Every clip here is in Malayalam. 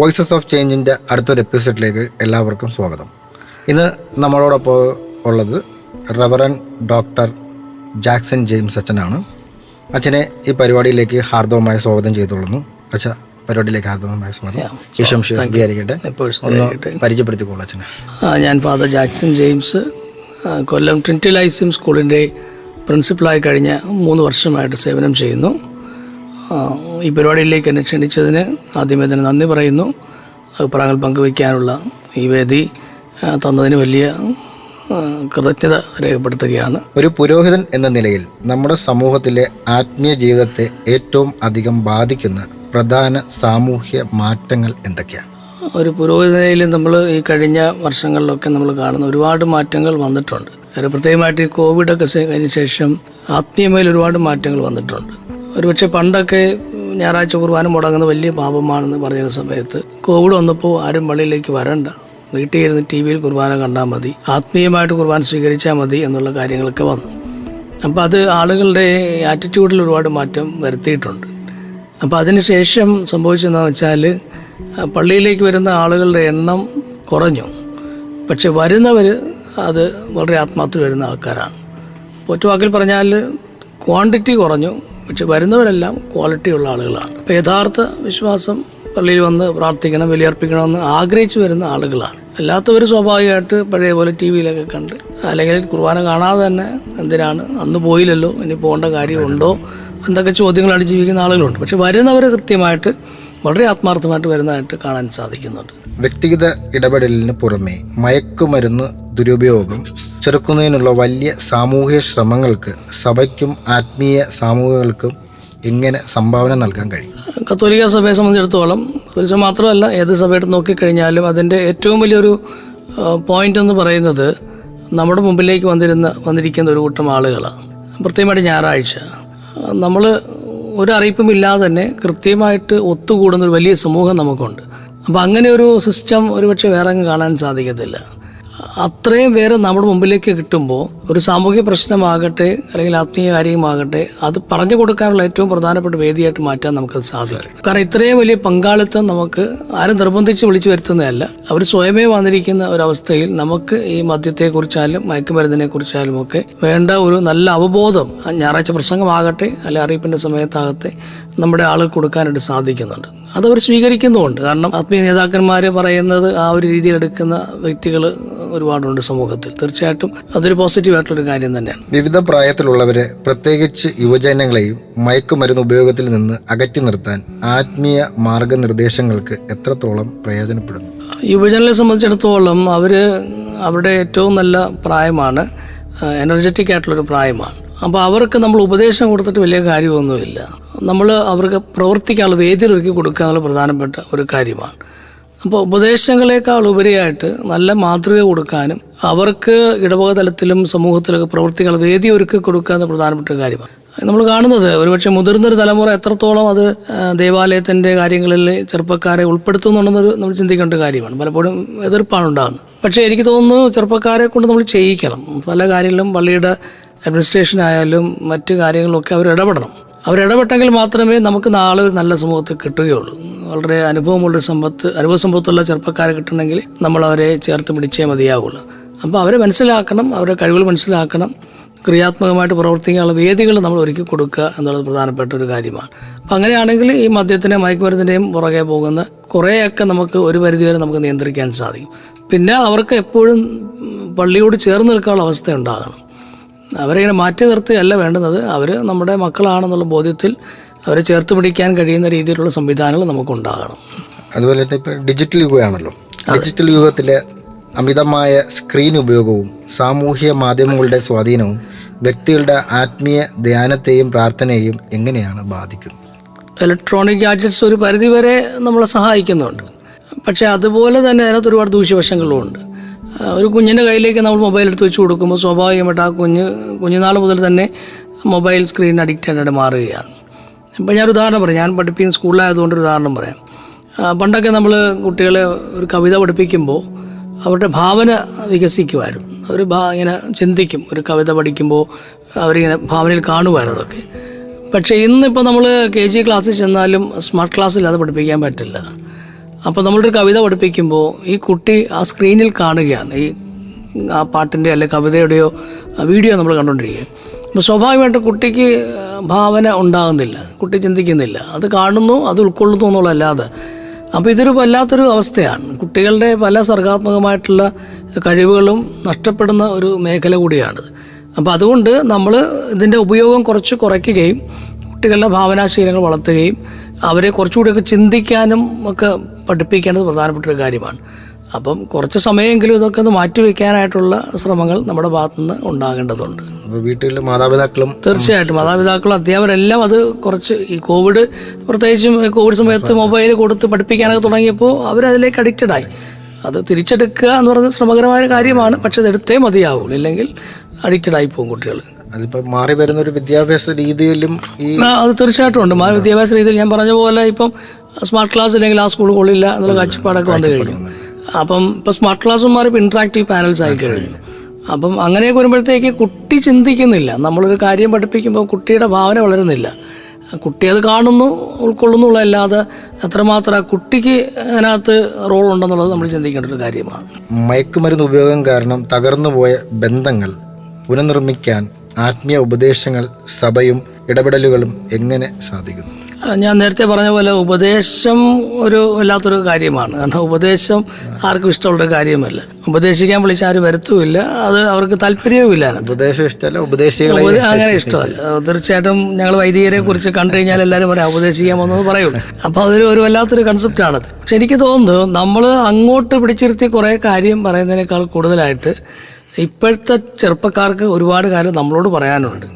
വോയിസസ് ഓഫ് ചേഞ്ചിന്റെ അടുത്തൊരു എപ്പിസോഡിലേക്ക് എല്ലാവർക്കും സ്വാഗതം. ഇന്ന് നമ്മളോടൊപ്പം ഉള്ളത് റവറൻ ഡോക്ടർ ജാക്സൺ ജെയിംസ് അച്ഛനാണ്. അച്ഛനെ ഈ പരിപാടിയിലേക്ക് ഹാർദവമായ സ്വാഗതം ചെയ്തോളുന്നു അച്ഛ പരിപാടിയിലേക്ക് ഹാർദവമായ സ്വാഗതം. ഒന്ന് പരിചയപ്പെടുത്തിക്കോളൂ അച്ഛനെ. ഞാൻ father Jackson James Kollam Trinity Lyceum സ്കൂളിന്റെ പ്രിൻസിപ്പളായി കഴിഞ്ഞ മൂന്ന് വർഷമായിട്ട് സേവനം ചെയ്യുന്നു. ഈ പരിപാടിയിലേക്ക് എന്നെ ക്ഷണിച്ചതിന് ആദ്യമേ തന്നെ നന്ദി പറയുന്നു. അഭിപ്രായങ്ങൾ പങ്കുവയ്ക്കാനുള്ള ഈ വേദി തന്നതിന് വലിയ കൃതജ്ഞത രേഖപ്പെടുത്തുകയാണ്. ഒരു പുരോഹിതൻ എന്ന നിലയിൽ നമ്മുടെ സമൂഹത്തിലെ ആത്മീയ ജീവിതത്തെ ഏറ്റവും അധികം ബാധിക്കുന്ന പ്രധാന സാമൂഹ്യ മാറ്റങ്ങൾ എന്തൊക്കെയാണ്? ഒരു പുരോഗതിയിൽ നമ്മൾ ഈ കഴിഞ്ഞ വർഷങ്ങളിലൊക്കെ നമ്മൾ കാണുന്ന ഒരുപാട് മാറ്റങ്ങൾ വന്നിട്ടുണ്ട്. പ്രത്യേകമായിട്ട് ഈ കോവിഡൊക്കെ കഴിഞ്ഞ ശേഷം ആത്മീയമേൽ ഒരുപാട് മാറ്റങ്ങൾ വന്നിട്ടുണ്ട്. ഒരുപക്ഷെ പണ്ടൊക്കെ ഞായറാഴ്ച കുർബാന മുടങ്ങുന്ന വലിയ പാപമാണെന്ന് പറയുന്ന സമയത്ത് കോവിഡ് വന്നപ്പോൾ ആരും പള്ളിയിലേക്ക് വരണ്ട. വീട്ടിൽ ഇരുന്ന് ടി വിയിൽ കുർബാന കണ്ടാൽ മതി. ആത്മീയമായിട്ട് കുർബാന സ്വീകരിച്ചാൽ മതി എന്നുള്ള കാര്യങ്ങളൊക്കെ വന്നു. അപ്പോൾ അത് ആളുകളുടെ ആറ്റിറ്റ്യൂഡിൽ ഒരുപാട് മാറ്റം വരുത്തിയിട്ടുണ്ട്. അപ്പോൾ അതിനുശേഷം സംഭവിച്ചതെന്ന് വെച്ചാൽ പള്ളിയിലേക്ക് വരുന്ന ആളുകളുടെ എണ്ണം കുറഞ്ഞു. പക്ഷെ വരുന്നവർ അത് വളരെ ആത്മാർത്ഥത്തിൽ വരുന്ന ആൾക്കാരാണ്. ഒറ്റവാക്കിൽ പറഞ്ഞാൽ ക്വാണ്ടിറ്റി കുറഞ്ഞു. പക്ഷെ വരുന്നവരെല്ലാം ക്വാളിറ്റി ഉള്ള ആളുകളാണ്. അപ്പോൾ യഥാർത്ഥ വിശ്വാസം പള്ളിയിൽ വന്ന് പ്രാർത്ഥിക്കണം ബലിയർപ്പിക്കണമെന്ന് ആഗ്രഹിച്ചു വരുന്ന ആളുകളാണ്. അല്ലാത്തവർ സ്വാഭാവികമായിട്ട് പഴയ പോലെ ടി വിയിലൊക്കെ കണ്ട് അല്ലെങ്കിൽ കുർബാന കാണാതെ തന്നെ എന്തിനാണ്? അന്ന് പോയില്ലല്ലോ ഇനി പോകേണ്ട കാര്യമുണ്ടോ? എന്തൊക്കെ ചോദ്യങ്ങളാണ് ജീവിക്കുന്ന ആളുകളുണ്ട്. പക്ഷെ വരുന്നവർ കൃത്യമായിട്ട് വളരെ ആത്മാർത്ഥമായിട്ട് വരുന്നതായിട്ട് കാണാൻ സാധിക്കുന്നുണ്ട്. വ്യക്തിഗത ഇടപെടലിന് പുറമെ മയക്കുമരുന്ന് ദുരുപയോഗം ചെറുക്കുന്നതിനുള്ള വലിയ സാമൂഹിക ശ്രമങ്ങൾക്ക് സഭയ്ക്കും ആത്മീയ സാമൂഹികൾക്കും എങ്ങനെ സംഭാവന നൽകാൻ കഴിയും. കത്തോലിക്ക സഭയെ സംബന്ധിച്ചിടത്തോളം സഭ മാത്രമല്ല ഏത് സഭയായിട്ട് നോക്കിക്കഴിഞ്ഞാലും അതിന്റെ ഏറ്റവും വലിയൊരു പോയിന്റ് എന്ന് പറയുന്നത് നമ്മുടെ മുമ്പിലേക്ക് വന്നിരുന്ന വന്നിരിക്കുന്ന ഒരു കൂട്ടം ആളുകളാണ്. പ്രത്യേകമായിട്ട് ഞായറാഴ്ച. നമ്മൾ ഒരു ഇല്ലാതെ തന്നെ കൃത്യമായിട്ട് ഒത്തുകൂടുന്ന ഒരു വലിയ സമൂഹം നമുക്കുണ്ട്. അപ്പോൾ അങ്ങനെ ഒരു സിസ്റ്റം ഒരുപക്ഷെ വേറെ അങ്ങ് കാണാൻ സാധിക്കത്തില്ല. അത്രയും പേര് നമ്മുടെ മുമ്പിലേക്ക് കിട്ടുമ്പോൾ ഒരു സാമൂഹ്യ പ്രശ്നമാകട്ടെ അല്ലെങ്കിൽ ആത്മീയ കാര്യമാകട്ടെ അത് പറഞ്ഞു കൊടുക്കാനുള്ള ഏറ്റവും പ്രധാനപ്പെട്ട വേദിയായിട്ട് മാറ്റാൻ നമുക്കത് സാധിക്കും. കാരണം ഇത്രയും വലിയ പങ്കാളിത്തം നമുക്ക് ആരും നിർബന്ധിച്ച് വിളിച്ചു വരുത്തുന്നതല്ല. അവർ സ്വയമേ വന്നിരിക്കുന്ന ഒരവസ്ഥയിൽ നമുക്ക് ഈ മദ്യത്തെക്കുറിച്ചാലും മയക്കുമരുന്നിനെ കുറിച്ചാലും ഒക്കെ വേണ്ട ഒരു നല്ല അവബോധം ഞായറാഴ്ച പ്രസംഗമാകട്ടെ അല്ലെ അറിയിപ്പിന്റെ സമയത്താകട്ടെ നമ്മുടെ ആളുകൾ കൊടുക്കാനായിട്ട് സാധിക്കുന്നുണ്ട്. അതവർ സ്വീകരിക്കുന്നുമുണ്ട്. കാരണം ആത്മീയ നേതാക്കന്മാർ പറയുന്നത് ആ ഒരു രീതിയിൽ എടുക്കുന്ന വ്യക്തികൾ ഒരുപാടുണ്ട് സമൂഹത്തിൽ. തീർച്ചയായിട്ടും അതൊരു പോസിറ്റീവ് ആയിട്ടുള്ളൊരു കാര്യം തന്നെയാണ്. വിവിധ പ്രായത്തിലുള്ളവരെ പ്രത്യേകിച്ച് യുവജനങ്ങളെയും മയക്കുമരുന്ന് ഉപയോഗത്തിൽ നിന്ന് അകറ്റി നിർത്താൻ ആത്മീയ മാർഗനിർദ്ദേശങ്ങൾക്ക് എത്രത്തോളം പ്രയോജനപ്പെടുന്നു? യുവജനങ്ങളെ സംബന്ധിച്ചിടത്തോളം അവർ അവരുടെ ഏറ്റവും നല്ല പ്രായമാണ്. എനർജറ്റിക് ആയിട്ടുള്ളൊരു പ്രായമാണ്. അപ്പോൾ അവർക്ക് നമ്മൾ ഉപദേശം കൊടുത്തിട്ട് വലിയ കാര്യമൊന്നുമില്ല. നമ്മൾ അവർക്ക് പ്രവർത്തിക്കാനുള്ള വേദിയിലൊരുക്കി കൊടുക്കുക എന്നുള്ള പ്രധാനപ്പെട്ട ഒരു കാര്യമാണ്. അപ്പോൾ ഉപദേശങ്ങളെക്കാൾ ഉപരിയായിട്ട് നല്ല മാതൃക കൊടുക്കാനും അവർക്ക് ഇടവക തലത്തിലും സമൂഹത്തിലൊക്കെ പ്രവർത്തിക്കാനുള്ള വേദി ഒരുക്കി കൊടുക്കുക എന്ന പ്രധാനപ്പെട്ട കാര്യമാണ്. നമ്മൾ കാണുന്നത് ഒരുപക്ഷെ മുതിർന്നൊരു തലമുറ എത്രത്തോളം അത് ദേവാലയത്തിന്റെ കാര്യങ്ങളിൽ ചെറുപ്പക്കാരെ ഉൾപ്പെടുത്തുന്നുണ്ടെന്നൊരു നമ്മൾ ചിന്തിക്കേണ്ട കാര്യമാണ്. പലപ്പോഴും എതിർപ്പാണ് ഉണ്ടാകുന്നത്. പക്ഷേ എനിക്ക് തോന്നുന്നു ചെറുപ്പക്കാരെ കൊണ്ട് നമ്മൾ ചെയ്യിക്കണം. പല കാര്യങ്ങളിലും പള്ളിയുടെ അഡ്മിനിസ്ട്രേഷൻ ആയാലും മറ്റു കാര്യങ്ങളൊക്കെ അവർ ഇടപെടണം. അവരിടപെട്ടെങ്കിൽ മാത്രമേ നമുക്ക് നാളെ ഒരു നല്ല സമൂഹത്തെ കിട്ടുകയുള്ളൂ. വളരെ അനുഭവമുള്ള സമ്പത്ത് അനുഭവ സമ്പത്തുള്ള ചെറുപ്പക്കാരെ കിട്ടണമെങ്കിൽ നമ്മൾ അവരെ ചേർത്ത് പിടിച്ചേ മതിയാവുള്ളൂ. അപ്പോൾ അവരെ മനസ്സിലാക്കണം അവരുടെ കഴിവുകൾ മനസ്സിലാക്കണം. ക്രിയാത്മകമായിട്ട് പ്രവർത്തിക്കാനുള്ള വേദികൾ നമ്മൾ ഒരുക്കി കൊടുക്കുക എന്നുള്ളത് പ്രധാനപ്പെട്ട ഒരു കാര്യമാണ്. അപ്പം അങ്ങനെയാണെങ്കിൽ ഈ മദ്യത്തിന്റെയും മയക്കുമരുന്നിന്റെയും പുറകെ പോകുന്ന കുറേയൊക്കെ നമുക്ക് ഒരു പരിധിവരെ നമുക്ക് നിയന്ത്രിക്കാൻ സാധിക്കും. പിന്നെ അവർക്ക് എപ്പോഴും പള്ളിയോട് ചേർന്ന് നിൽക്കാനുള്ള അവസ്ഥ ഉണ്ടാകണം. അവരെ ഇങ്ങനെ മാറ്റി നിർത്തുകയല്ല വേണ്ടുന്നത്. അവർ നമ്മുടെ മക്കളാണെന്നുള്ള ബോധ്യത്തിൽ അവരെ ചേർത്ത് പിടിക്കാൻ കഴിയുന്ന രീതിയിലുള്ള സംവിധാനങ്ങൾ നമുക്ക് ഉണ്ടാകണം അതുപോലെ തന്നെ ഇപ്പോൾ ഡിജിറ്റൽ യുഗമാണല്ലോ. ഡിജിറ്റൽ യുഗത്തിലെ അമിതമായ സ്ക്രീൻ ഉപയോഗവും സാമൂഹ്യ മാധ്യമങ്ങളുടെ സ്വാധീനവും വ്യക്തികളുടെ ആത്മീയ ധ്യാനത്തെയും പ്രാർത്ഥനയെയും എങ്ങനെയാണ് ബാധിക്കുന്നത്? ഇലക്ട്രോണിക് ഗാഡ്ജറ്റ്സ് ഒരു പരിധിവരെ നമ്മളെ സഹായിക്കുന്നുണ്ട്. പക്ഷേ അതുപോലെ തന്നെ അതിനകത്ത് ഒരുപാട് ദൂഷ്യവശങ്ങളും ഉണ്ട് ഒരു കുഞ്ഞിന്റെ കയ്യിലേക്ക് നമ്മൾ മൊബൈൽ എടുത്ത് വെച്ച് കൊടുക്കുമ്പോൾ സ്വാഭാവികമായിട്ട് ആ കുഞ്ഞ് കുഞ്ഞുനാൾ മുതൽ തന്നെ മൊബൈൽ സ്ക്രീൻ അഡിക്റ്റഡ് ആയിട്ട് മാറുകയാണ്. ഇപ്പം ഞാൻ ഉദാഹരണം പറയാം. ഞാൻ പഠിപ്പിക്കുന്ന സ്കൂളിലായതുകൊണ്ട് ഒരു ഉദാഹരണം പറയാം. പണ്ടൊക്കെ നമ്മൾ കുട്ടികളെ ഒരു കവിത പഠിപ്പിക്കുമ്പോൾ അവരുടെ ഭാവന വികസിക്കുമായിരുന്നു. അവർ ഭാ ഇങ്ങനെ ചിന്തിക്കും. ഒരു കവിത പഠിക്കുമ്പോൾ അവരിങ്ങനെ ഭാവനയിൽ കാണുമായിരുന്നു അതൊക്കെ. പക്ഷേ ഇന്നിപ്പോൾ നമ്മൾ കെ ജി ക്ലാസ്സിൽ ചെന്നാലും സ്മാർട്ട് ക്ലാസ്സിൽ അത് പഠിപ്പിക്കാൻ പറ്റില്ല. അപ്പോൾ നമ്മളൊരു കവിത പഠിപ്പിക്കുമ്പോൾ ഈ കുട്ടി ആ സ്ക്രീനിൽ കാണുകയാണ്. ഈ ആ പാട്ടിന്റെ അല്ലെങ്കിൽ കവിതയുടെയോ വീഡിയോ നമ്മൾ കണ്ടുകൊണ്ടിരിക്കുക അപ്പോൾ സ്വാഭാവികമായിട്ട് കുട്ടിക്ക് ഭാവന ഉണ്ടാകുന്നില്ല. കുട്ടി ചിന്തിക്കുന്നില്ല. അത് കാണുന്നു അത് ഉൾക്കൊള്ളുന്നു എന്നുള്ളതല്ലാതെ. അപ്പോൾ ഇതൊരു വല്ലാത്തൊരു അവസ്ഥയാണ്. കുട്ടികളുടെ പല സർഗാത്മകമായിട്ടുള്ള കഴിവുകളും നഷ്ടപ്പെടുന്ന ഒരു മേഖല കൂടിയാണിത്. അപ്പോൾ അതുകൊണ്ട് നമ്മൾ ഇതിന്റെ ഉപയോഗം കുറച്ച് കുറയ്ക്കുകയും കുട്ടികളുടെ ഭാവനാശീലങ്ങൾ വളർത്തുകയും അവരെ കുറച്ചുകൂടിയൊക്കെ ചിന്തിക്കാനും ഒക്കെ പഠിപ്പിക്കേണ്ടത് പ്രധാനപ്പെട്ട ഒരു കാര്യമാണ്. അപ്പം കുറച്ച് സമയമെങ്കിലും ഇതൊക്കെ ഒന്ന് മാറ്റിവെക്കാനായിട്ടുള്ള ശ്രമങ്ങൾ നമ്മുടെ ഭാഗത്തുനിന്ന് ഉണ്ടാകേണ്ടതുണ്ട്. വീട്ടിലെ മാതാപിതാക്കളും തീർച്ചയായിട്ടും. മാതാപിതാക്കളും അധ്യാപകരെല്ലാം അത് കുറച്ച് ഈ കോവിഡ് പ്രത്യേകിച്ചും കോവിഡ് സമയത്ത് മൊബൈൽ കൊടുത്ത് പഠിപ്പിക്കാനൊക്കെ തുടങ്ങിയപ്പോൾ അവരതിലേക്ക് അഡിക്റ്റഡ് ആയി. അത് തിരിച്ചെടുക്കുക എന്ന് പറയുന്നത് ശ്രമകരമായ കാര്യമാണ്. പക്ഷെ അത് എടുത്തേ മതിയാവും ഇല്ലെങ്കിൽ അഡിക്റ്റഡ് ആയി പോകും കുട്ടികൾ അതിപ്പോൾ മാറി വരുന്ന ഒരു വിദ്യാഭ്യാസ രീതിയിലും ഈ അത് തീർച്ചയായിട്ടും ഉണ്ട്. മാറി വിദ്യാഭ്യാസ രീതിയിൽ ഞാൻ പറഞ്ഞ പോലെ ഇപ്പം സ്മാർട്ട് ക്ലാസ് ഇല്ലെങ്കിൽ ആ സ്കൂൾ കൊള്ളില്ല എന്നുള്ള കാഴ്ചപ്പാടൊക്കെ വന്നു കഴിഞ്ഞു. അപ്പം ഇപ്പം സ്മാർട്ട് ക്ലാസ്സും മാറി ഇപ്പം ഇൻട്രാക്റ്റീവ് പാനൽസ് ആയി കഴിഞ്ഞു. അപ്പം അങ്ങനെയൊക്കെ വരുമ്പോഴത്തേക്ക് കുട്ടി ചിന്തിക്കുന്നില്ല. നമ്മളൊരു കാര്യം പഠിപ്പിക്കുമ്പോൾ കുട്ടിയുടെ ഭാവന വളരുന്നില്ല. കുട്ടി അത് കാണുന്നു ഉൾക്കൊള്ളുന്നുള്ളതല്ലാതെ എത്രമാത്രം ആ കുട്ടിക്ക് അതിനകത്ത് റോൾ ഉണ്ടെന്നുള്ളത് നമ്മൾ ചിന്തിക്കേണ്ട ഒരു കാര്യമാണ്. മയക്കുമരുന്ന് ഉപയോഗം കാരണം തകർന്നു പോയ ബന്ധങ്ങൾ പുനർനിർമ്മിക്കാൻ ആത്മീയ ഉപദേശങ്ങൾ സഭയും ഇടപെടലുകളും എങ്ങനെ സാധിക്കുന്നു? ഞാൻ നേരത്തെ പറഞ്ഞ പോലെ ഉപദേശം ഒരു വല്ലാത്തൊരു കാര്യമാണ്. കാരണം ഉപദേശം ആർക്കും ഇഷ്ടമുള്ളൊരു കാര്യമല്ല. ഉപദേശിക്കാൻ വിളിച്ച ആരും വരുത്തുമില്ല. അത് അവർക്ക് താല്പര്യവുമില്ല. ഉപദേശം ഇഷ്ടമല്ല ഉപദേശികളെ ഉപദേ- അങ്ങനെ ഇഷ്ടമല്ല. തീർച്ചയായിട്ടും ഞങ്ങൾ വൈദികരെ കുറിച്ച് കണ്ടു കഴിഞ്ഞാൽ എല്ലാവരും പറയാം ഉപദേശിക്കാൻ വന്നത് പറയും. അപ്പോൾ അതൊരു ഒരു വല്ലാത്തൊരു കൺസെപ്റ്റാണത് പക്ഷെ എനിക്ക് തോന്നുന്നു നമ്മൾ അങ്ങോട്ട് പിടിച്ചിരുത്തി കുറേ കാര്യം പറയുന്നതിനേക്കാൾ കൂടുതലായിട്ട് ഇപ്പോഴത്തെ ചെറുപ്പക്കാർക്ക് ഒരുപാട് കാര്യം നമ്മളോട് പറയാനുണ്ട്.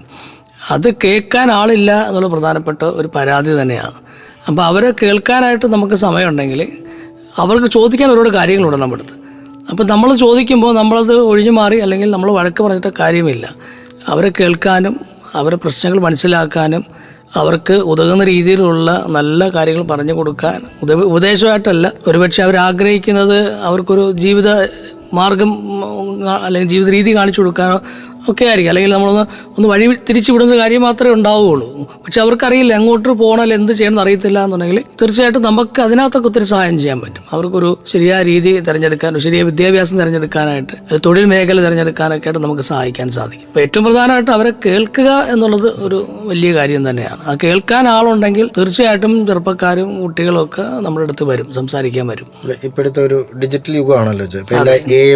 അത് കേൾക്കാൻ ആളില്ല എന്നുള്ള പ്രധാനപ്പെട്ട ഒരു പരാതി തന്നെയാണ്. അപ്പോൾ അവരെ കേൾക്കാനായിട്ട് നമുക്ക് സമയമുണ്ടെങ്കിൽ അവർക്ക് ചോദിക്കാൻ ഒരുപാട് കാര്യങ്ങളുണ്ട് നമ്മുടെ അടുത്ത്. അപ്പം നമ്മൾ ചോദിക്കുമ്പോൾ നമ്മളത് ഒഴിഞ്ഞു മാറി അല്ലെങ്കിൽ നമ്മൾ വഴക്ക് പറഞ്ഞിട്ട് കാര്യമില്ല. അവരെ കേൾക്കാനും അവരെ പ്രശ്നങ്ങൾ മനസ്സിലാക്കാനും അവർക്ക് ഉതകുന്ന രീതിയിലുള്ള നല്ല കാര്യങ്ങൾ പറഞ്ഞു കൊടുക്കാൻ ഉദ ഉപദേശമായിട്ടല്ല. ഒരുപക്ഷെ അവരാഗ്രഹിക്കുന്നത് അവർക്കൊരു ജീവിത മാർഗം അല്ലെങ്കിൽ ജീവിത രീതി കാണിച്ചു കൊടുക്കാനോ ഒക്കെ ആയിരിക്കും. അല്ലെങ്കിൽ നമ്മളൊന്ന് ഒന്ന് വഴി തിരിച്ചു വിടുന്ന കാര്യം മാത്രമേ ഉണ്ടാവുകയുള്ളൂ. പക്ഷെ അവർക്കറിയില്ല എങ്ങോട്ട് പോകണം എന്ത് ചെയ്യണമെന്ന് അറിയത്തില്ല എന്നുണ്ടെങ്കിൽ തീർച്ചയായിട്ടും നമുക്ക് അതിനകത്തൊക്കെ ഒത്തിരി സഹായം ചെയ്യാൻ പറ്റും. അവർക്കൊരു ശരിയായ രീതി തിരഞ്ഞെടുക്കാൻ ശരിയായ വിദ്യാഭ്യാസം തിരഞ്ഞെടുക്കാനായിട്ട് അല്ലെങ്കിൽ തൊഴിൽ മേഖല തിരഞ്ഞെടുക്കാനൊക്കെ ആയിട്ട് നമുക്ക് സഹായിക്കാൻ സാധിക്കും. അപ്പോൾ ഏറ്റവും പ്രധാനമായിട്ട് അവരെ കേൾക്കുക എന്നുള്ളത് ഒരു വലിയ കാര്യം തന്നെയാണ്. ആ കേൾക്കാൻ ആളുണ്ടെങ്കിൽ തീർച്ചയായിട്ടും ചെറുപ്പക്കാരും കുട്ടികളും ഒക്കെ നമ്മുടെ അടുത്ത് വരും സംസാരിക്കാൻ വരും. ഇപ്പോഴത്തെ ഒരു ഡിജിറ്റൽ യുഗമാണല്ലോ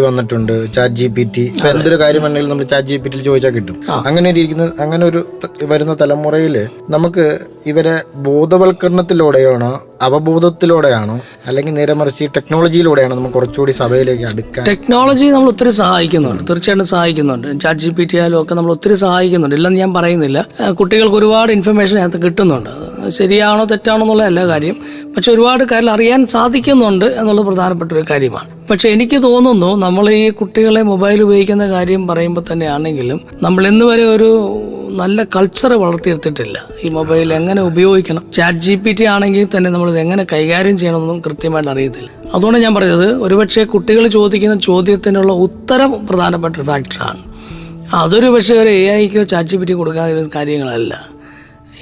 വന്നിട്ടുണ്ട് ചാറ്റ് ജി പി ടി എന്തൊരു കാര്യം നമ്മൾ ചാറ്റ് ജി പി ടിയിൽ ചോദിച്ചാൽ കിട്ടും. അങ്ങനെ ഒരു ഇരിക്കുന്ന അങ്ങനെ ഒരു വരുന്ന തലമുറയിൽ നമുക്ക് ഇവരെ ബോധവൽക്കരണത്തിലൂടെയാണോ അവബോധത്തിലൂടെയാണോ? അല്ലെങ്കിൽ നേരെ മറിച്ച് ടെക്നോളജിയിലൂടെയാണോ നമുക്ക് കുറച്ചുകൂടി സഭയിലേക്ക് അടുക്കാൻ? ടെക്നോളജി നമ്മൾ ഒത്തിരി സഹായിക്കുന്നുണ്ട്. തീർച്ചയായിട്ടും സഹായിക്കുന്നുണ്ട്. ചാറ്റ് ജി പി ടി ആയാലും ഒക്കെ നമ്മൾ ഒത്തിരി സഹായിക്കുന്നുണ്ട്. ഇല്ലെന്ന് ഞാൻ പറയുന്നില്ല. കുട്ടികൾക്ക് ഒരുപാട് ഇൻഫർമേഷൻ അതിനകത്ത് കിട്ടുന്നുണ്ട്. ശരിയാണോ തെറ്റാണോ എന്നുള്ള എല്ലാ കാര്യം പക്ഷെ ഒരുപാട് കാര്യം അറിയാൻ സാധിക്കുന്നുണ്ട് എന്നുള്ളത് പ്രധാനപ്പെട്ട ഒരു കാര്യമാണ്. പക്ഷെ എനിക്ക് തോന്നുന്നു നമ്മൾ ഈ കുട്ടികളെ മൊബൈൽ ഉപയോഗിക്കുന്ന കാര്യം പറയുമ്പോൾ തന്നെയാണെങ്കിലും നമ്മൾ ഇന്ന് വരെ ഒരു നല്ല കൾച്ചർ വളർത്തിയെടുത്തിട്ടില്ല. ഈ മൊബൈൽ എങ്ങനെ ഉപയോഗിക്കണം? ചാറ്റ് ജി പി ടി ആണെങ്കിൽ തന്നെ നമ്മൾ എങ്ങനെ കൈകാര്യം ചെയ്യണമെന്നും കൃത്യമായിട്ട് അറിയത്തില്ല. അതുകൊണ്ട് ഞാൻ പറഞ്ഞത് ഒരുപക്ഷെ കുട്ടികൾ ചോദിക്കുന്ന ചോദ്യത്തിനുള്ള ഉത്തരം പ്രധാനപ്പെട്ട ഒരു ഫാക്ടറാണ് അതൊരു പക്ഷേ ഒരു എ ഐക്കോ ചാറ്റ് ജി പി ടി കൊടുക്കാൻ കാര്യങ്ങളല്ല.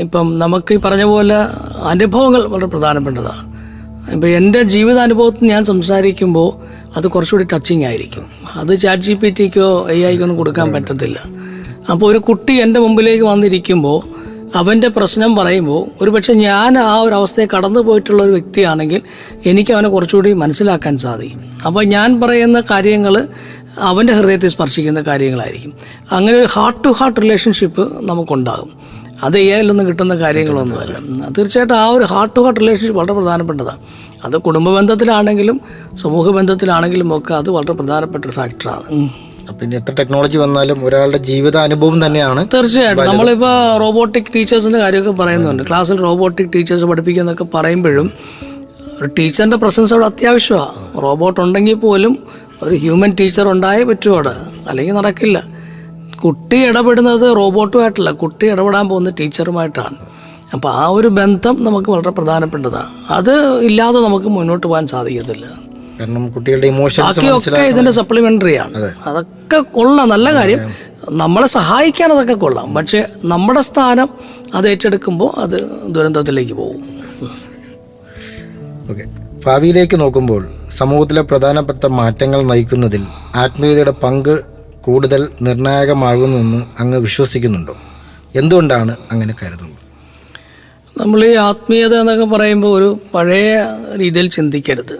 ഇപ്പം നമുക്ക് ഈ പറഞ്ഞ പോലെ അനുഭവങ്ങൾ വളരെ പ്രധാനപ്പെട്ടതാണ്. ഇപ്പം എന്റെ ജീവിതാനുഭവത്തിൽ ഞാൻ സംസാരിക്കുമ്പോൾ അത് കുറച്ചുകൂടി ടച്ചിങ് ആയിരിക്കും. അത് ചാറ്റ് ജി പി ടിക്കോ എ ഐക്കോ ഒന്നും കൊടുക്കാൻ പറ്റത്തില്ല. അപ്പോൾ ഒരു കുട്ടി എന്റെ മുമ്പിലേക്ക് വന്നിരിക്കുമ്പോൾ അവന്റെ പ്രശ്നം പറയുമ്പോൾ ഒരുപക്ഷെ ഞാൻ ആ ഒരു അവസ്ഥയെ കടന്നു പോയിട്ടുള്ള ഒരു വ്യക്തിയാണെങ്കിൽ എനിക്ക് അവനെ കുറച്ചുകൂടി മനസ്സിലാക്കാൻ സാധിക്കും. അപ്പോൾ ഞാൻ പറയുന്ന കാര്യങ്ങൾ അവന്റെ ഹൃദയത്തെ സ്പർശിക്കുന്ന കാര്യങ്ങളായിരിക്കും. അങ്ങനെ ഒരു ഹാർട്ട് ടു ഹാർട്ട് റിലേഷൻഷിപ്പ് നമുക്കുണ്ടാകും. അത് ഏതിലൊന്നും കിട്ടുന്ന കാര്യങ്ങളൊന്നുമല്ല. തീർച്ചയായിട്ടും ആ ഒരു ഹാർട്ട് ടു ഹാർട്ട് റിലേഷൻഷിപ്പ് വളരെ പ്രധാനപ്പെട്ടതാണ്. അത് കുടുംബ ബന്ധത്തിലാണെങ്കിലും സമൂഹ ബന്ധത്തിലാണെങ്കിലും ഒക്കെ അത് വളരെ പ്രധാനപ്പെട്ട ഒരു ഫാക്ടറാണ്. പിന്നെ എത്ര ടെക്നോളജി വന്നാലും ഒരാളുടെ ജീവിത അനുഭവം തന്നെയാണ് തീർച്ചയായിട്ടും. നമ്മളിപ്പോൾ റോബോട്ടിക് ടീച്ചേഴ്സിന്റെ കാര്യമൊക്കെ പറയുന്നുണ്ട്. ക്ലാസ്സിൽ റോബോട്ടിക് ടീച്ചേഴ്സ് പഠിപ്പിക്കുന്നൊക്കെ പറയുമ്പോഴും ഒരു ടീച്ചറിന്റെ പ്രസൻസ് അവിടെ അത്യാവശ്യമാണ് റോബോട്ട് ഉണ്ടെങ്കിൽ പോലും ഒരു ഹ്യൂമൻ ടീച്ചർ ഉണ്ടായേ പറ്റൂ അവിടെ. അല്ലെങ്കിൽ നടക്കില്ല. കുട്ടി ഇടപെടുന്നത് റോബോട്ടുമായിട്ടല്ല കുട്ടി ഇടപെടാൻ പോകുന്ന ടീച്ചറുമായിട്ടാണ്. അപ്പോൾ ആ ഒരു ബന്ധം നമുക്ക് വളരെ പ്രധാനപ്പെട്ടതാണ്. അത് ഇല്ലാതെ നമുക്ക് മുന്നോട്ട് പോകാൻ സാധിക്കത്തില്ല. കാരണം കുട്ടികളുടെ ബാക്കിയൊക്കെ ഇതിന്റെ സപ്ലിമെന്ററി ആണ്. അതൊക്കെ കൊള്ളാം. നല്ല കാര്യം. നമ്മളെ സഹായിക്കാൻ അതൊക്കെ കൊള്ളാം. പക്ഷെ നമ്മുടെ സ്ഥാനം അത് ഏറ്റെടുക്കുമ്പോൾ അത് ദുരന്തത്തിലേക്ക് പോകും. ഓക്കെ. ഭാവിയിലേക്ക് നോക്കുമ്പോൾ സമൂഹത്തിലെ പ്രധാനപ്പെട്ട മാറ്റങ്ങൾ നയിക്കുന്നതിൽ ആത്മീയതയുടെ പങ്ക് കൂടുതൽ നിർണായകമാകുമെന്ന് അങ്ങ് വിശ്വസിക്കുന്നുണ്ടോ? എന്തുകൊണ്ടാണ് അങ്ങനെ കരുതുന്നത്? നമ്മൾ ഈ ആത്മീയത എന്നൊക്കെ പറയുമ്പോൾ ഒരു പഴയ രീതിയിൽ ചിന്തിക്കരുത്.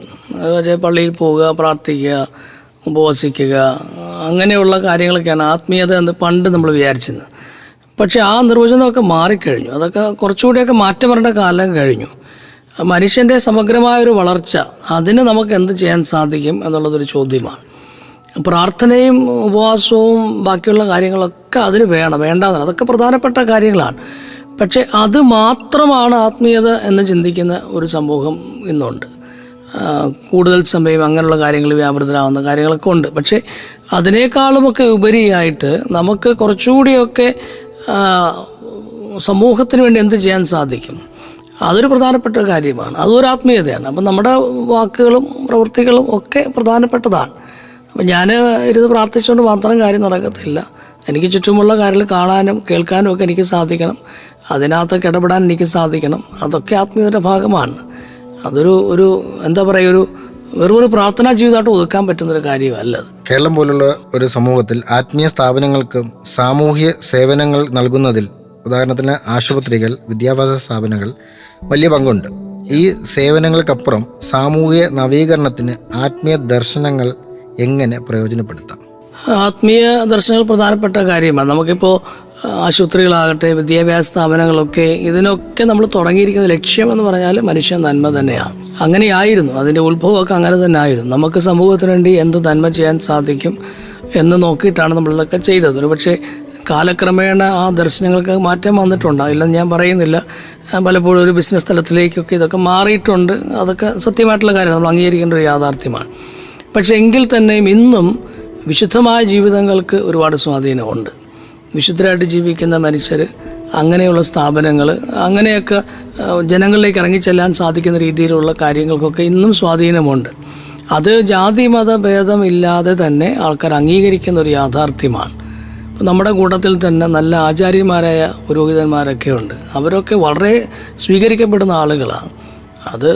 പള്ളിയിൽ പോവുക പ്രാർത്ഥിക്കുക ഉപവസിക്കുക അങ്ങനെയുള്ള കാര്യങ്ങളൊക്കെയാണ് ആത്മീയത എന്ന് പണ്ട് നമ്മൾ വിചാരിച്ചിരുന്നത്. പക്ഷേ ആ നിർവചനമൊക്കെ മാറിക്കഴിഞ്ഞു. അതൊക്കെ കുറച്ചുകൂടിയൊക്കെ മാറ്റം വരേണ്ട കാലം കഴിഞ്ഞു. മനുഷ്യന്റെ സമഗ്രമായൊരു വളർച്ച അതിന് നമുക്ക് എന്ത് ചെയ്യാൻ സാധിക്കും എന്നുള്ളതൊരു ചോദ്യമാണ്. പ്രാർത്ഥനയും ഉപവാസവും ബാക്കിയുള്ള കാര്യങ്ങളൊക്കെ അതിന് വേണം വേണ്ടാന്നല്ല അതൊക്കെ പ്രധാനപ്പെട്ട കാര്യങ്ങളാണ്. പക്ഷേ അത് മാത്രമാണ് ആത്മീയത എന്ന് ചിന്തിക്കുന്ന ഒരു സമൂഹം ഇന്നുണ്ട്. കൂടുതൽ സമയം അങ്ങനെയുള്ള കാര്യങ്ങൾ വ്യാപൃതരാകുന്ന കാര്യങ്ങളൊക്കെ ഉണ്ട്. പക്ഷേ അതിനേക്കാളുമൊക്കെ ഉപരിയായിട്ട് നമുക്ക് കുറച്ചുകൂടിയൊക്കെ സമൂഹത്തിന് വേണ്ടി എന്ത് ചെയ്യാൻ സാധിക്കും? അതൊരു പ്രധാനപ്പെട്ട കാര്യമാണ്. അതൊരു ആത്മീയതയാണ്. അപ്പം നമ്മുടെ വാക്കുകളും പ്രവൃത്തികളും ഒക്കെ പ്രധാനപ്പെട്ടതാണ്. അപ്പം ഞാൻ ഇരുന്ന് പ്രാർത്ഥിച്ചുകൊണ്ട് മാത്രം കാര്യം നടക്കത്തില്ല. എനിക്ക് ചുറ്റുമുള്ള കാര്യങ്ങൾ കാണാനും കേൾക്കാനും ഒക്കെ എനിക്ക് സാധിക്കണം. അതിനകത്തൊക്കെ ഇടപെടാൻ എനിക്ക് സാധിക്കണം. അതൊക്കെ ആത്മീയതയുടെ ഭാഗമാണ്. അതൊരു ഒരു എന്താ പറയുക ഒരു വെറും ഒരു പ്രാർത്ഥനാ ജീവിതമായിട്ട് ഒതുക്കാൻ പറ്റുന്നൊരു കാര്യമല്ല അത്. കേരളം പോലുള്ള ഒരു സമൂഹത്തിൽ ആത്മീയ സ്ഥാപനങ്ങൾക്കും സാമൂഹ്യ സേവനങ്ങൾ നൽകുന്നതിൽ ഉദാഹരണത്തിന് ആശുപത്രികൾ വിദ്യാഭ്യാസ സ്ഥാപനങ്ങൾ വലിയ പങ്കുണ്ട്. ഈ സേവനങ്ങൾക്കപ്പുറം സാമൂഹിക നവീകരണത്തിന് ആത്മീയ ദർശനങ്ങൾ എങ്ങനെ പ്രയോജനപ്പെടുത്താം? ആത്മീയ ദർശനങ്ങൾ പ്രധാനപ്പെട്ട കാര്യമാണ്. നമുക്കിപ്പോൾ ആശുപത്രികളാകട്ടെ വിദ്യാഭ്യാസ സ്ഥാപനങ്ങളൊക്കെ ഇതിനൊക്കെ നമ്മൾ തുടങ്ങിയിരിക്കുന്ന ലക്ഷ്യം എന്ന് പറഞ്ഞാൽ മനുഷ്യ നന്മ തന്നെയാണ്. അങ്ങനെയായിരുന്നു. അതിന്റെ ഉത്ഭവമൊക്കെ അങ്ങനെ തന്നെ ആയിരുന്നു. നമുക്ക് സമൂഹത്തിന് വേണ്ടി എന്ത് നന്മ ചെയ്യാൻ സാധിക്കും എന്ന് നോക്കിയിട്ടാണ് നമ്മളിതൊക്കെ ചെയ്തത്. ഒരു പക്ഷേ കാലക്രമേണ ആ ദർശനങ്ങൾക്ക് മാറ്റം വന്നിട്ടുണ്ട്. ഇല്ലെന്ന് ഞാൻ പറയുന്നില്ല. പലപ്പോഴും ഒരു ബിസിനസ് തലത്തിലേക്കൊക്കെ ഇതൊക്കെ മാറിയിട്ടുണ്ട്. അതൊക്കെ സത്യമായിട്ടുള്ള കാര്യമാണ്. നമ്മൾ അംഗീകരിക്കേണ്ട ഒരു യാഥാർത്ഥ്യമാണ്. പക്ഷേ എങ്കിൽ തന്നെയും ഇന്നും വിശുദ്ധമായ ജീവിതങ്ങൾക്ക് ഒരുപാട് സ്വാധീനമുണ്ട്. വിശുദ്ധരായിട്ട് ജീവിക്കുന്ന മനുഷ്യർ അങ്ങനെയുള്ള സ്ഥാപനങ്ങൾ അങ്ങനെയൊക്കെ ജനങ്ങളിലേക്ക് ഇറങ്ങിച്ചെല്ലാൻ സാധിക്കുന്ന രീതിയിലുള്ള കാര്യങ്ങൾക്കൊക്കെ ഇന്നും സ്വാധീനമുണ്ട്. അത് ജാതി മത ഭേദമില്ലാതെ തന്നെ ആൾക്കാർ അംഗീകരിക്കുന്ന ഒരു യാഥാർത്ഥ്യമാണ്. ഇപ്പം നമ്മുടെ കൂട്ടത്തിൽ തന്നെ നല്ല ആചാര്യന്മാരായ പുരോഹിതന്മാരൊക്കെ ഉണ്ട്. അവരൊക്കെ വളരെ സ്വീകരിക്കപ്പെടുന്ന ആളുകളാണ്. അത്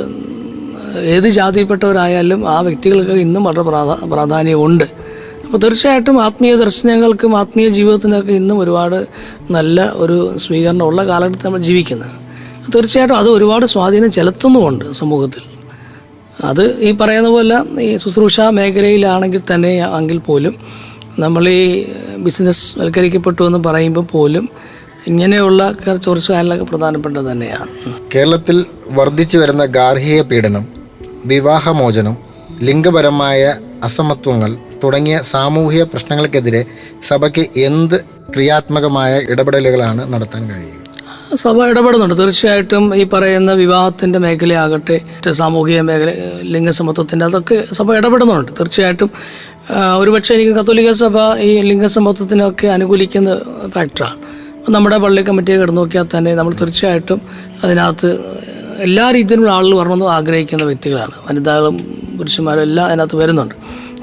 ഏത് ജാതിയിൽപ്പെട്ടവരായാലും ആ വ്യക്തികൾക്ക് ഇന്നും വളരെ പ്രാധാ പ്രാധാന്യമുണ്ട്. അപ്പോൾ തീർച്ചയായിട്ടും ആത്മീയ ദർശനങ്ങൾക്കും ആത്മീയ ജീവിതത്തിനൊക്കെ ഇന്നും ഒരുപാട് നല്ല ഒരു സ്വീകരണമുള്ള കാലഘട്ടത്തിൽ നമ്മൾ ജീവിക്കുന്നത്. തീർച്ചയായിട്ടും അത് ഒരുപാട് സ്വാധീനം ചെലുത്തുന്നുമുണ്ട് സമൂഹത്തിൽ. അത് ഈ പറയുന്ന പോലെ ഈ ശുശ്രൂഷ മേഖലയിലാണെങ്കിൽ തന്നെ എങ്കിൽ പോലും നമ്മൾ ഈ ബിസിനസ് വൽക്കരിക്കപ്പെട്ടു എന്ന് പറയുമ്പോൾ പോലും ഇങ്ങനെയുള്ള ചോർച്ച കാര്യങ്ങളൊക്കെ പ്രധാനപ്പെട്ടത് തന്നെയാണ്. കേരളത്തിൽ വർദ്ധിച്ചു വരുന്ന ഗാർഹിക പീഡനം വിവാഹമോചനം ലിംഗപരമായ അസമത്വങ്ങൾ തുടങ്ങിയ സാമൂഹിക പ്രശ്നങ്ങൾക്കെതിരെ സഭയ്ക്ക് എന്ത് ക്രിയാത്മകമായ ഇടപെടലുകളാണ് നടത്താൻ കഴിയുക? സഭ ഇടപെടുന്നുണ്ട്. തീർച്ചയായിട്ടും ഈ പറയുന്ന വിവാഹത്തിന്റെ മേഖലയാകട്ടെ സാമൂഹിക മേഖല ലിംഗസമത്വത്തിന്റെ അതൊക്കെ സഭ ഇടപെടുന്നുണ്ട്. തീർച്ചയായിട്ടും ഒരുപക്ഷെ എനിക്ക് കത്തോലിക്ക സഭ ഈ ലിംഗസമത്വത്തിനൊക്കെ അനുകൂലിക്കുന്ന ഫാക്ടറാണ് നമ്മുടെ പള്ളി കമ്മിറ്റിയെ കിടന്നു നോക്കിയാൽ തന്നെ നമ്മൾ തീർച്ചയായിട്ടും അതിനകത്ത് എല്ലാ രീതിയിലുള്ള ആളുകൾ വരണമെന്ന് ആഗ്രഹിക്കുന്ന വ്യക്തികളാണ്. വനിതകളും പുരുഷന്മാരും എല്ലാം അതിനകത്ത് വരുന്നുണ്ട്.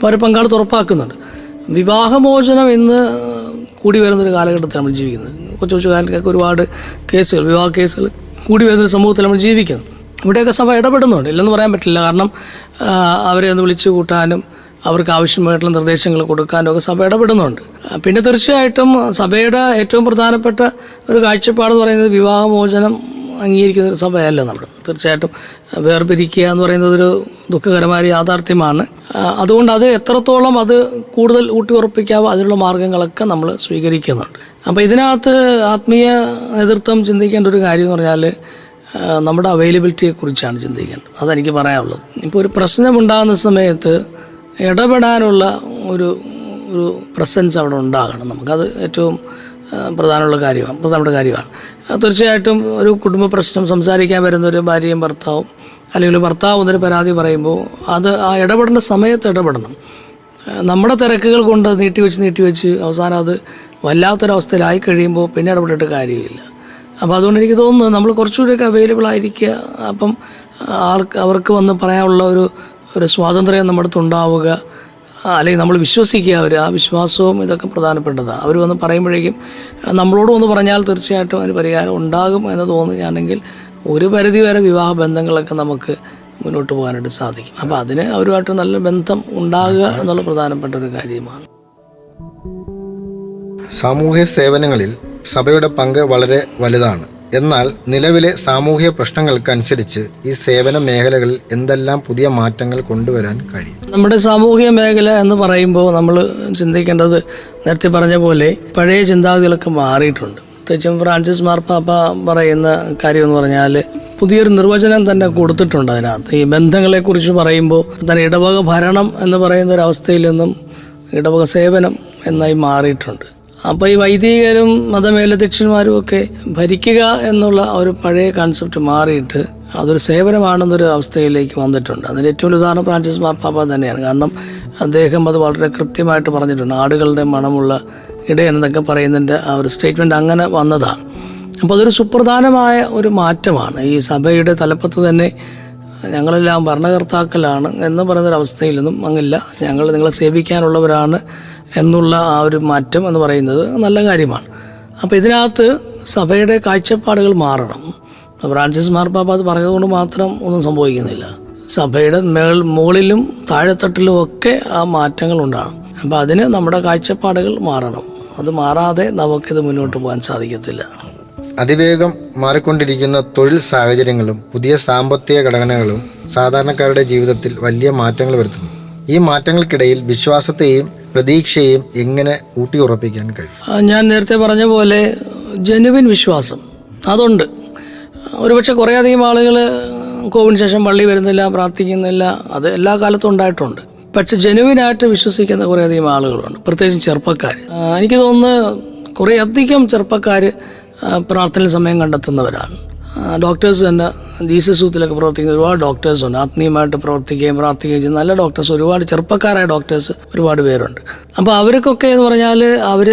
അവർ പങ്കാളിത്തം ഉറപ്പാക്കുന്നുണ്ട്. വിവാഹമോചനം ഇന്ന് കൂടി വരുന്നൊരു കാലഘട്ടത്തിൽ നമ്മൾ ജീവിക്കുന്നത്. കൊച്ചു കൊച്ചു കാലത്തൊക്കെ ഒരുപാട് കേസുകൾ വിവാഹ കേസുകൾ കൂടി വരുന്നൊരു സമൂഹത്തിൽ നമ്മൾ ജീവിക്കുന്നു ഇവിടെയൊക്കെ സഭ ഇടപെടുന്നുണ്ട്. ഇല്ലെന്ന് പറയാൻ പറ്റില്ല. കാരണം അവരെ ഒന്ന് വിളിച്ചു കൂട്ടാനും അവർക്ക് ആവശ്യമായിട്ടുള്ള നിർദ്ദേശങ്ങൾ കൊടുക്കാനും ഒക്കെ സഭ ഇടപെടുന്നുണ്ട്. പിന്നെ തീർച്ചയായിട്ടും സഭയുടെ ഏറ്റവും പ്രധാനപ്പെട്ട ഒരു കാഴ്ചപ്പാടെന്ന് പറയുന്നത് വിവാഹമോചനം അംഗീകരിക്കുന്ന ഒരു സഭയല്ല നമ്മുടെ. തീർച്ചയായിട്ടും വേർപിരിക്കുക എന്ന് പറയുന്നത് ഒരു ദുഃഖകരമായ യാഥാർത്ഥ്യമാണ്. അതുകൊണ്ട് അത് എത്രത്തോളം അത് കൂടുതൽ ഊട്ടിയുറപ്പിക്കാവോ അതിനുള്ള മാർഗങ്ങളൊക്കെ നമ്മൾ സ്വീകരിക്കുന്നുണ്ട്. അപ്പോൾ ഇതിനകത്ത് ആത്മീയ നേതൃത്വം ചിന്തിക്കേണ്ട ഒരു കാര്യം എന്ന് പറഞ്ഞാൽ നമ്മുടെ അവൈലബിലിറ്റിയെ കുറിച്ചാണ് ചിന്തിക്കേണ്ടത്. അതെനിക്ക് പറയാനുള്ളത്. ഇപ്പോൾ ഒരു പ്രശ്നമുണ്ടാകുന്ന സമയത്ത് ഇടപെടാനുള്ള ഒരു ഒരു പ്രസൻസ് അവിടെ ഉണ്ടാകണം. നമുക്കത് ഏറ്റവും പ്രധാനമുള്ള കാര്യമാണ്. പ്രധാനപ്പെട്ട കാര്യമാണ്. തീർച്ചയായിട്ടും ഒരു കുടുംബ പ്രശ്നം സംസാരിക്കാൻ വരുന്ന ഒരു ഭാര്യയും ഭർത്താവും അല്ലെങ്കിൽ ഭർത്താവ് എന്നൊരു പരാതി പറയുമ്പോൾ അത് ആ ഇടപെടേണ്ട സമയത്ത് ഇടപെടണം. നമ്മുടെ തിരക്കുകൾ കൊണ്ട് നീട്ടിവെച്ച് നീട്ടിവെച്ച് അവസാനം അത് വല്ലാത്തൊരവസ്ഥയിലായി കഴിയുമ്പോൾ പിന്നെ ഇടപെട്ടിട്ട് കാര്യമില്ല. അപ്പോൾ അതുകൊണ്ട് എനിക്ക് തോന്നുന്നു നമ്മൾ കുറച്ചുകൂടിയൊക്കെ അവൈലബിൾ ആയിരിക്കുക. അപ്പം ആർക്ക് അവർക്ക് വന്ന് പറയാനുള്ള ഒരു ഒരു സ്വാതന്ത്ര്യം നമ്മുടെ അടുത്ത് ഉണ്ടാവുക. ആ, അല്ലെങ്കിൽ നമ്മൾ വിശ്വസിക്കുക അവർ ആ വിശ്വാസവും ഇതൊക്കെ പ്രധാനപ്പെട്ടതാണ് അവർ വന്ന് പറയുമ്പോഴേക്കും നമ്മളോട് വന്ന് പറഞ്ഞാൽ തീർച്ചയായിട്ടും അതിന് പരിഹാരം ഉണ്ടാകും എന്ന് തോന്നുകയാണെങ്കിൽ ഒരു പരിധി വരെ വിവാഹ ബന്ധങ്ങളൊക്കെ നമുക്ക് മുന്നോട്ട് പോകാനായിട്ട് സാധിക്കും. അപ്പോൾ അതിന് അവരുമായിട്ട് നല്ല ബന്ധം ഉണ്ടാകുക എന്നുള്ള പ്രധാനപ്പെട്ട ഒരു കാര്യമാണ്. സാമൂഹ്യ സേവനങ്ങളിൽ സഭയുടെ പങ്ക് വളരെ വലുതാണ്. എന്നാൽ നിലവിലെ സാമൂഹ്യ പ്രശ്നങ്ങൾക്കനുസരിച്ച് ഈ സേവന മേഖലകളിൽ എന്തെല്ലാം പുതിയ മാറ്റങ്ങൾ കൊണ്ടുവരാൻ കഴിയും? നമ്മുടെ സാമൂഹിക മേഖല എന്ന് പറയുമ്പോൾ നമ്മൾ ചിന്തിക്കേണ്ടത് നേരത്തെ പറഞ്ഞ പോലെ പഴയ ചിന്താഗതികളൊക്കെ മാറിയിട്ടുണ്ട്. പ്രത്യേകിച്ചും ഫ്രാൻസിസ് മാർപ്പാപ്പ പറയുന്ന കാര്യം എന്ന് പറഞ്ഞാൽ പുതിയൊരു നിർവചനം തന്നെ കൊടുത്തിട്ടുണ്ട് അതിനകത്ത്. ഈ ബന്ധങ്ങളെക്കുറിച്ച് പറയുമ്പോൾ തന്നെ ഇടവക ഭരണം എന്ന് പറയുന്ന ഒരു അവസ്ഥയിൽ നിന്നും ഇടവക സേവനം എന്നായി മാറിയിട്ടുണ്ട്. അപ്പോൾ ഈ വൈദികരും മതമേലധ്യക്ഷന്മാരും ഒക്കെ ഭരിക്കുക എന്നുള്ള ഒരു പഴയ കൺസെപ്റ്റ് മാറിയിട്ട് അതൊരു സേവനമാണെന്നൊരു അവസ്ഥയിലേക്ക് വന്നിട്ടുണ്ട്. അതിന് ഏറ്റവും വലിയ ഉദാഹരണം ഫ്രാൻസിസ് മാർപ്പാപ്പ തന്നെയാണ്. കാരണം അദ്ദേഹം അത് വളരെ കൃത്യമായിട്ട് പറഞ്ഞിട്ടുണ്ട്. ആടുകളുടെ മണമുള്ള ഇട എന്നൊക്കെ പറയുന്നതിന്റെ ആ ഒരു സ്റ്റേറ്റ്മെന്റ് അങ്ങനെ വന്നതാണ്. അപ്പോൾ അതൊരു സുപ്രധാനമായ ഒരു മാറ്റമാണ്. ഈ സഭയുടെ തലപ്പത്ത് തന്നെ ഞങ്ങളെല്ലാം ഭരണകർത്താക്കളാണ് എന്ന് പറയുന്നൊരവസ്ഥയിൽ നിന്നും അങ്ങില്ല ഞങ്ങൾ നിങ്ങളെ സേവിക്കാനുള്ളവരാണ് എന്നുള്ള ആ ഒരു മാറ്റം എന്ന് പറയുന്നത് നല്ല കാര്യമാണ്. അപ്പോൾ ഇതിനകത്ത് സഭയുടെ കാഴ്ചപ്പാടുകൾ മാറണം. ഫ്രാൻസിസ് മാർപ്പാപ്പ അത് പറഞ്ഞതുകൊണ്ട് മാത്രം ഒന്നും സംഭവിക്കുന്നില്ല. സഭയുടെ മേൾ മുകളിലും താഴെത്തട്ടിലും ഒക്കെ ആ മാറ്റങ്ങൾ ഉണ്ടാകണം. അപ്പോൾ അതിന് നമ്മുടെ കാഴ്ചപ്പാടുകൾ മാറണം. അത് മാറാതെ നമുക്കിത് മുന്നോട്ട് പോകാൻ സാധിക്കത്തില്ല. അതിവേഗം മാറിക്കൊണ്ടിരിക്കുന്ന തൊഴിൽ സാഹചര്യങ്ങളും പുതിയ സാമ്പത്തിക ഘടനകളും സാധാരണക്കാരുടെ ജീവിതത്തിൽ വലിയ മാറ്റങ്ങൾ വരുത്തുന്നു. ഈ മാറ്റങ്ങൾക്കിടയിൽ വിശ്വാസത്തെയും പ്രതീക്ഷയെയും എങ്ങനെ ഊട്ടിയുറപ്പിക്കാൻ കഴിയും? ഞാൻ നേരത്തെ പറഞ്ഞ പോലെ ജനുവിൻ വിശ്വാസം. അതുണ്ട്. ഒരുപക്ഷെ കുറേയധികം ആളുകൾ കോവിഡിന് ശേഷം പള്ളി വരുന്നില്ല പ്രാർത്ഥിക്കുന്നില്ല. അത് എല്ലാ കാലത്തും ഉണ്ടായിട്ടുണ്ട്. പക്ഷെ ജനുവിനായിട്ട് വിശ്വസിക്കുന്ന കുറേയധികം ആളുകളുണ്ട്. പ്രത്യേകിച്ച് ചെറുപ്പക്കാർ എനിക്ക് തോന്നുന്നു കുറേയധികം ചെറുപ്പക്കാർ പ്രാർത്ഥന സമയം കണ്ടെത്തുന്നവരാണ്. ഡോക്ടേഴ്സ് തന്നെ ജീസസൂത്തിലൊക്കെ പ്രവർത്തിക്കുന്ന ഒരുപാട് ഡോക്ടേഴ്സുണ്ട് ആത്മീയമായിട്ട് പ്രവർത്തിക്കുകയും പ്രാർത്ഥിക്കുകയും ചെയ്യുന്ന നല്ല ഡോക്ടേഴ്സ് ഒരുപാട് ചെറുപ്പക്കാരായ ഡോക്ടേഴ്സ് ഒരുപാട് പേരുണ്ട്. അപ്പോൾ അവർക്കൊക്കെ എന്ന് പറഞ്ഞാൽ അവർ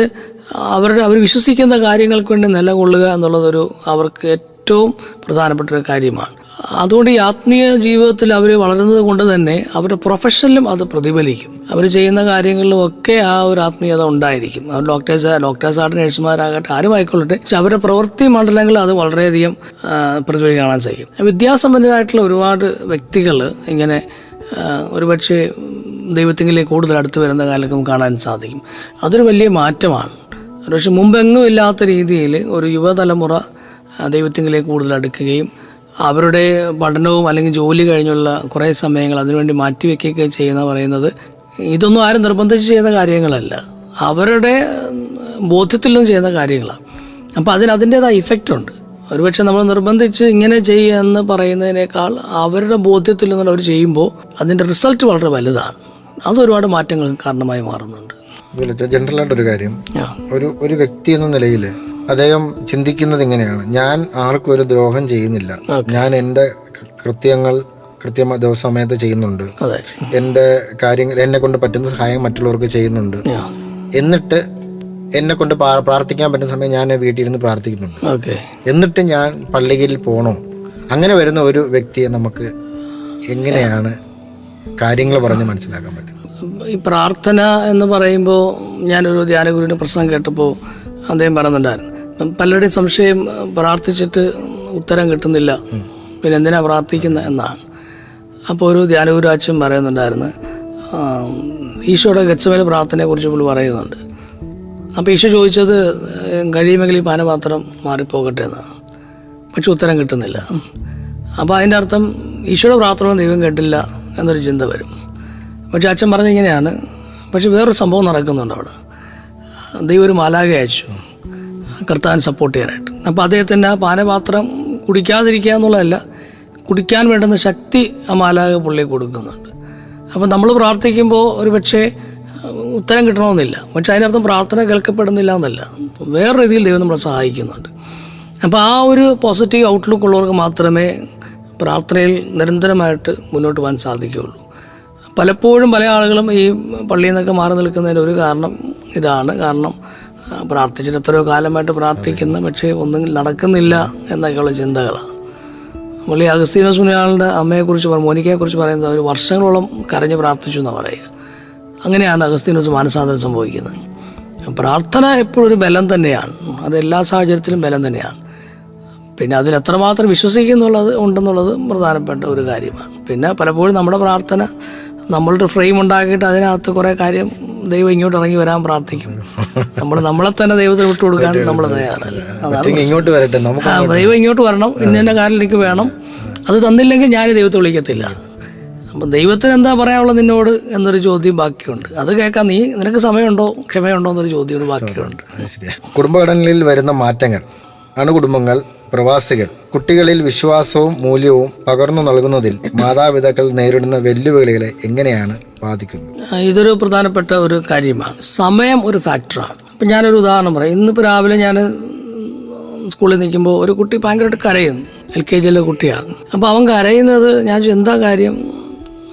അവരുടെ അവർ വിശ്വസിക്കുന്ന കാര്യങ്ങൾക്ക് വേണ്ടി നിലകൊള്ളുക എന്നുള്ളതൊരു അവർക്ക് ഏറ്റവും പ്രധാനപ്പെട്ട ഒരു കാര്യമാണ്. അതുകൊണ്ട് ഈ ആത്മീയ ജീവിതത്തിൽ അവർ വളരുന്നത് കൊണ്ട് തന്നെ അവരുടെ പ്രൊഫഷനിലും അത് പ്രതിഫലിക്കും. അവർ ചെയ്യുന്ന കാര്യങ്ങളിലും ഒക്കെ ആ ഒരു ആത്മീയത ഉണ്ടായിരിക്കും. അവർ ഡോക്ടേഴ്സ് ഡോക്ടേഴ്സാകട്ടെ നഴ്സുമാരാകട്ടെ ആരും ആയിക്കൊള്ളട്ടെ പക്ഷെ അവരുടെ പ്രവൃത്തി മണ്ഡലങ്ങളിൽ അത് വളരെയധികം പ്രതിഫലി കാണാൻ സാധിക്കും. വിദ്യാസമ്പന്നരായിട്ടുള്ള ഒരുപാട് വ്യക്തികൾ ഇങ്ങനെ ഒരുപക്ഷെ ദൈവത്തിങ്കിലേക്ക് കൂടുതൽ അടുത്ത് വരുന്ന കാലത്ത് കാണാൻ സാധിക്കും. അതൊരു വലിയ മാറ്റമാണ്. പക്ഷെ മുമ്പെങ്ങും ഇല്ലാത്ത രീതിയിൽ ഒരു യുവതലമുറ ദൈവത്തിങ്കിലേക്ക് കൂടുതൽ അടുക്കുകയും അവരുടെ പഠനവും അല്ലെങ്കിൽ ജോലി കഴിഞ്ഞുള്ള കുറേ സമയങ്ങൾ അതിനുവേണ്ടി മാറ്റിവെക്കുകയൊക്കെ ചെയ്യുന്ന പറയുന്നത് ഇതൊന്നും ആരും നിർബന്ധിച്ച് ചെയ്യുന്ന കാര്യങ്ങളല്ല. അവരുടെ ബോധ്യത്തിൽ നിന്ന് ചെയ്യുന്ന കാര്യങ്ങളാണ് അപ്പോൾ അതിന് അതിന്റേതായ ഇഫക്റ്റ് ഉണ്ട്. ഒരുപക്ഷെ നമ്മൾ നിർബന്ധിച്ച് ഇങ്ങനെ ചെയ്യുക എന്ന് പറയുന്നതിനേക്കാൾ അവരുടെ ബോധ്യത്തിൽ നിന്നുള്ള അവർ ചെയ്യുമ്പോൾ അതിന്റെ റിസൾട്ട് വളരെ വലുതാണ്. അത് ഒരുപാട് മാറ്റങ്ങൾക്ക് കാരണമായി മാറുന്നുണ്ട്. ജനറലായിട്ട് ജനറലായിട്ടൊരു കാര്യം. ഒരു ഒരു വ്യക്തി എന്ന നിലയിൽ അദ്ദേഹം ചിന്തിക്കുന്നത് ഇങ്ങനെയാണ്. ഞാൻ ആർക്കും ഒരു ദ്രോഹം ചെയ്യുന്നില്ല. ഞാൻ എന്റെ കൃത്യങ്ങൾ കൃത്യ ദിവസമയത്ത് ചെയ്യുന്നുണ്ട്. എന്റെ കാര്യങ്ങൾ എന്നെ കൊണ്ട് പറ്റുന്ന സഹായം മറ്റുള്ളവർക്ക് ചെയ്യുന്നുണ്ട്. എന്നിട്ട് എന്നെ കൊണ്ട് പ്രാർത്ഥിക്കാൻ പറ്റുന്ന സമയം ഞാൻ വീട്ടിലിരുന്ന് പ്രാർത്ഥിക്കുന്നുണ്ട്. എന്നിട്ട് ഞാൻ പള്ളിയിൽ പോകണോ അങ്ങനെ വരുന്ന ഒരു വ്യക്തിയെ നമുക്ക് എങ്ങനെയാണ് കാര്യങ്ങൾ പറഞ്ഞ് മനസ്സിലാക്കാൻ പറ്റുന്നത്? ഈ പ്രാർത്ഥന എന്ന് പറയുമ്പോൾ ഞാനൊരു ധ്യാനഗുരുവിന്റെ പ്രസംഗം കേട്ടപ്പോൾ അദ്ദേഹം പറയുന്നുണ്ടായിരുന്നു. പലരുടെയും സംശയം പ്രാർത്ഥിച്ചിട്ട് ഉത്തരം കിട്ടുന്നില്ല. പിന്നെ എന്തിനാ പ്രാർത്ഥിക്കുന്നത് എന്നാണ്. അപ്പോൾ ഒരു ധ്യാനഗുരാച്ചൻ പറയുന്നുണ്ടായിരുന്നു. ഈശോയുടെ ഗച്ചമേല പ്രാർത്ഥനയെക്കുറിച്ച് പുള്ളി പറയുന്നുണ്ട്. അപ്പോൾ ഈശോ ചോദിച്ചത് കഴിയുമെങ്കിൽ ഈ പാനപാത്രം മാറിപ്പോകട്ടെ എന്നാണ്. പക്ഷെ ഉത്തരം കിട്ടുന്നില്ല. അപ്പോൾ അതിന്റെ അർത്ഥം ഈശോയുടെ പ്രാർത്ഥന ദൈവം കേട്ടില്ല എന്നൊരു ചിന്ത വരും. പക്ഷെ അച്ഛൻ പറഞ്ഞിങ്ങനെയാണ് പക്ഷെ വേറൊരു സംഭവം നടക്കുന്നുണ്ട് അവിടെ. ദൈവം ഒരു മാലാക അയച്ചു. കർത്താൻ സപ്പോർട്ട് ചെയ്യാനായിട്ട്. അപ്പോൾ അദ്ദേഹത്തിന്റെ ആ പാനപാത്രം കുടിക്കാതിരിക്കുക എന്നുള്ളതല്ല കുടിക്കാൻ വേണ്ടുന്ന ശക്തി ആ മാലാക പുള്ളി കൊടുക്കുന്നുണ്ട്. അപ്പം നമ്മൾ പ്രാർത്ഥിക്കുമ്പോൾ ഒരു പക്ഷേ ഉത്തരം കിട്ടണമെന്നില്ല. പക്ഷെ അതിനർത്ഥം പ്രാർത്ഥന കേൾക്കപ്പെടുന്നില്ല എന്നല്ല. വേറെ രീതിയിൽ ദൈവം നമ്മളെ സഹായിക്കുന്നുണ്ട്. അപ്പോൾ ആ ഒരു പോസിറ്റീവ് ഔട്ട്ലുക്ക് ഉള്ളവർക്ക് മാത്രമേ പ്രാർത്ഥനയിൽ നിരന്തരമായിട്ട് മുന്നോട്ട് പോകാൻ സാധിക്കുകയുള്ളൂ. പലപ്പോഴും പല ആളുകളും ഈ പള്ളിയിൽ നിന്നൊക്കെ മാറി നിൽക്കുന്നതിന് ഒരു കാരണം ഇതാണ് കാരണം പ്രാർത്ഥിച്ചിട്ട് എത്രയോ കാലമായിട്ട് പ്രാർത്ഥിക്കുന്നു പക്ഷേ ഒന്നും നടക്കുന്നില്ല എന്നൊക്കെയുള്ള ചിന്തകളാണ്. നമ്മൾ ഈ അഗസ്തീനോസ് മുനിയാളുടെ അമ്മയെക്കുറിച്ച് പറ മോനിക്കയെക്കുറിച്ച് പറയുന്നത് അവർ വർഷങ്ങളോളം കരഞ്ഞ് പ്രാർത്ഥിച്ചു എന്നാണ് പറയുക. അങ്ങനെയാണ് അഗസ്തീനോസ് മാനസാന്തരം സംഭവിക്കുന്നത്. പ്രാർത്ഥന എപ്പോഴും ഒരു ബലം തന്നെയാണ്. അത് എല്ലാ സാഹചര്യത്തിലും ബലം തന്നെയാണ്. പിന്നെ അതിൽ എത്രമാത്രം വിശ്വസിക്കുന്നുള്ളത് ഉണ്ടെന്നുള്ളത് പ്രധാനപ്പെട്ട ഒരു കാര്യമാണ്. പിന്നെ പലപ്പോഴും നമ്മുടെ പ്രാർത്ഥന നമ്മളൊരു ഫ്രെയിം ഉണ്ടാക്കിയിട്ട് അതിനകത്ത് കുറേ കാര്യം ദൈവം ഇങ്ങോട്ട് ഇറങ്ങി വരാൻ പ്രാർത്ഥിക്കും. നമ്മൾ നമ്മളെ തന്നെ ദൈവത്തിന് വിട്ടു കൊടുക്കാൻ നമ്മൾ തയ്യാറല്ല. ഇങ്ങോട്ട് വരട്ടെ ദൈവം ഇങ്ങോട്ട് വരണം. ഇന്ന കാര്യം എനിക്ക് വേണം. അത് തന്നില്ലെങ്കിൽ ഞാൻ ദൈവത്തെ വിളിക്കത്തില്ല. അപ്പം ദൈവത്തിന് എന്താ പറയാനുള്ളത് നിന്നോട് എന്നൊരു ചോദ്യം ബാക്കിയുണ്ട്. അത് കേൾക്കാൻ നീ നിനക്ക് സമയമുണ്ടോ? ക്ഷമയുണ്ടോ എന്നൊരു ചോദ്യം ബാക്കിയുണ്ട്. കുടുംബഘടനയിൽ വരുന്ന മാറ്റങ്ങൾ അണുകുടുംബങ്ങൾ പ്രവാസികൾ. കുട്ടികളിൽ വിശ്വാസവും മൂല്യവും പകർന്നു നൽകുന്നതിൽ മാതാപിതാക്കൾ നേരിടുന്ന വെല്ലുവിളികളെ എങ്ങനെയാണ് ബാധിക്കുന്നത്? ഇതൊരു പ്രധാനപ്പെട്ട ഒരു കാര്യമാണ്. സമയം ഒരു ഫാക്ടറാണ്. അപ്പം ഞാനൊരു ഉദാഹരണം പറയാം. ഇന്നിപ്പോൾ രാവിലെ ഞാൻ സ്കൂളിൽ നിൽക്കുമ്പോൾ ഒരു കുട്ടി ഭയങ്കരമായിട്ട് കരയുന്നു. എൽ കെ ജിയിലെ കുട്ടിയാണ്. അപ്പോൾ അവൻ കരയുന്നത് ഞാൻ എന്താ കാര്യം?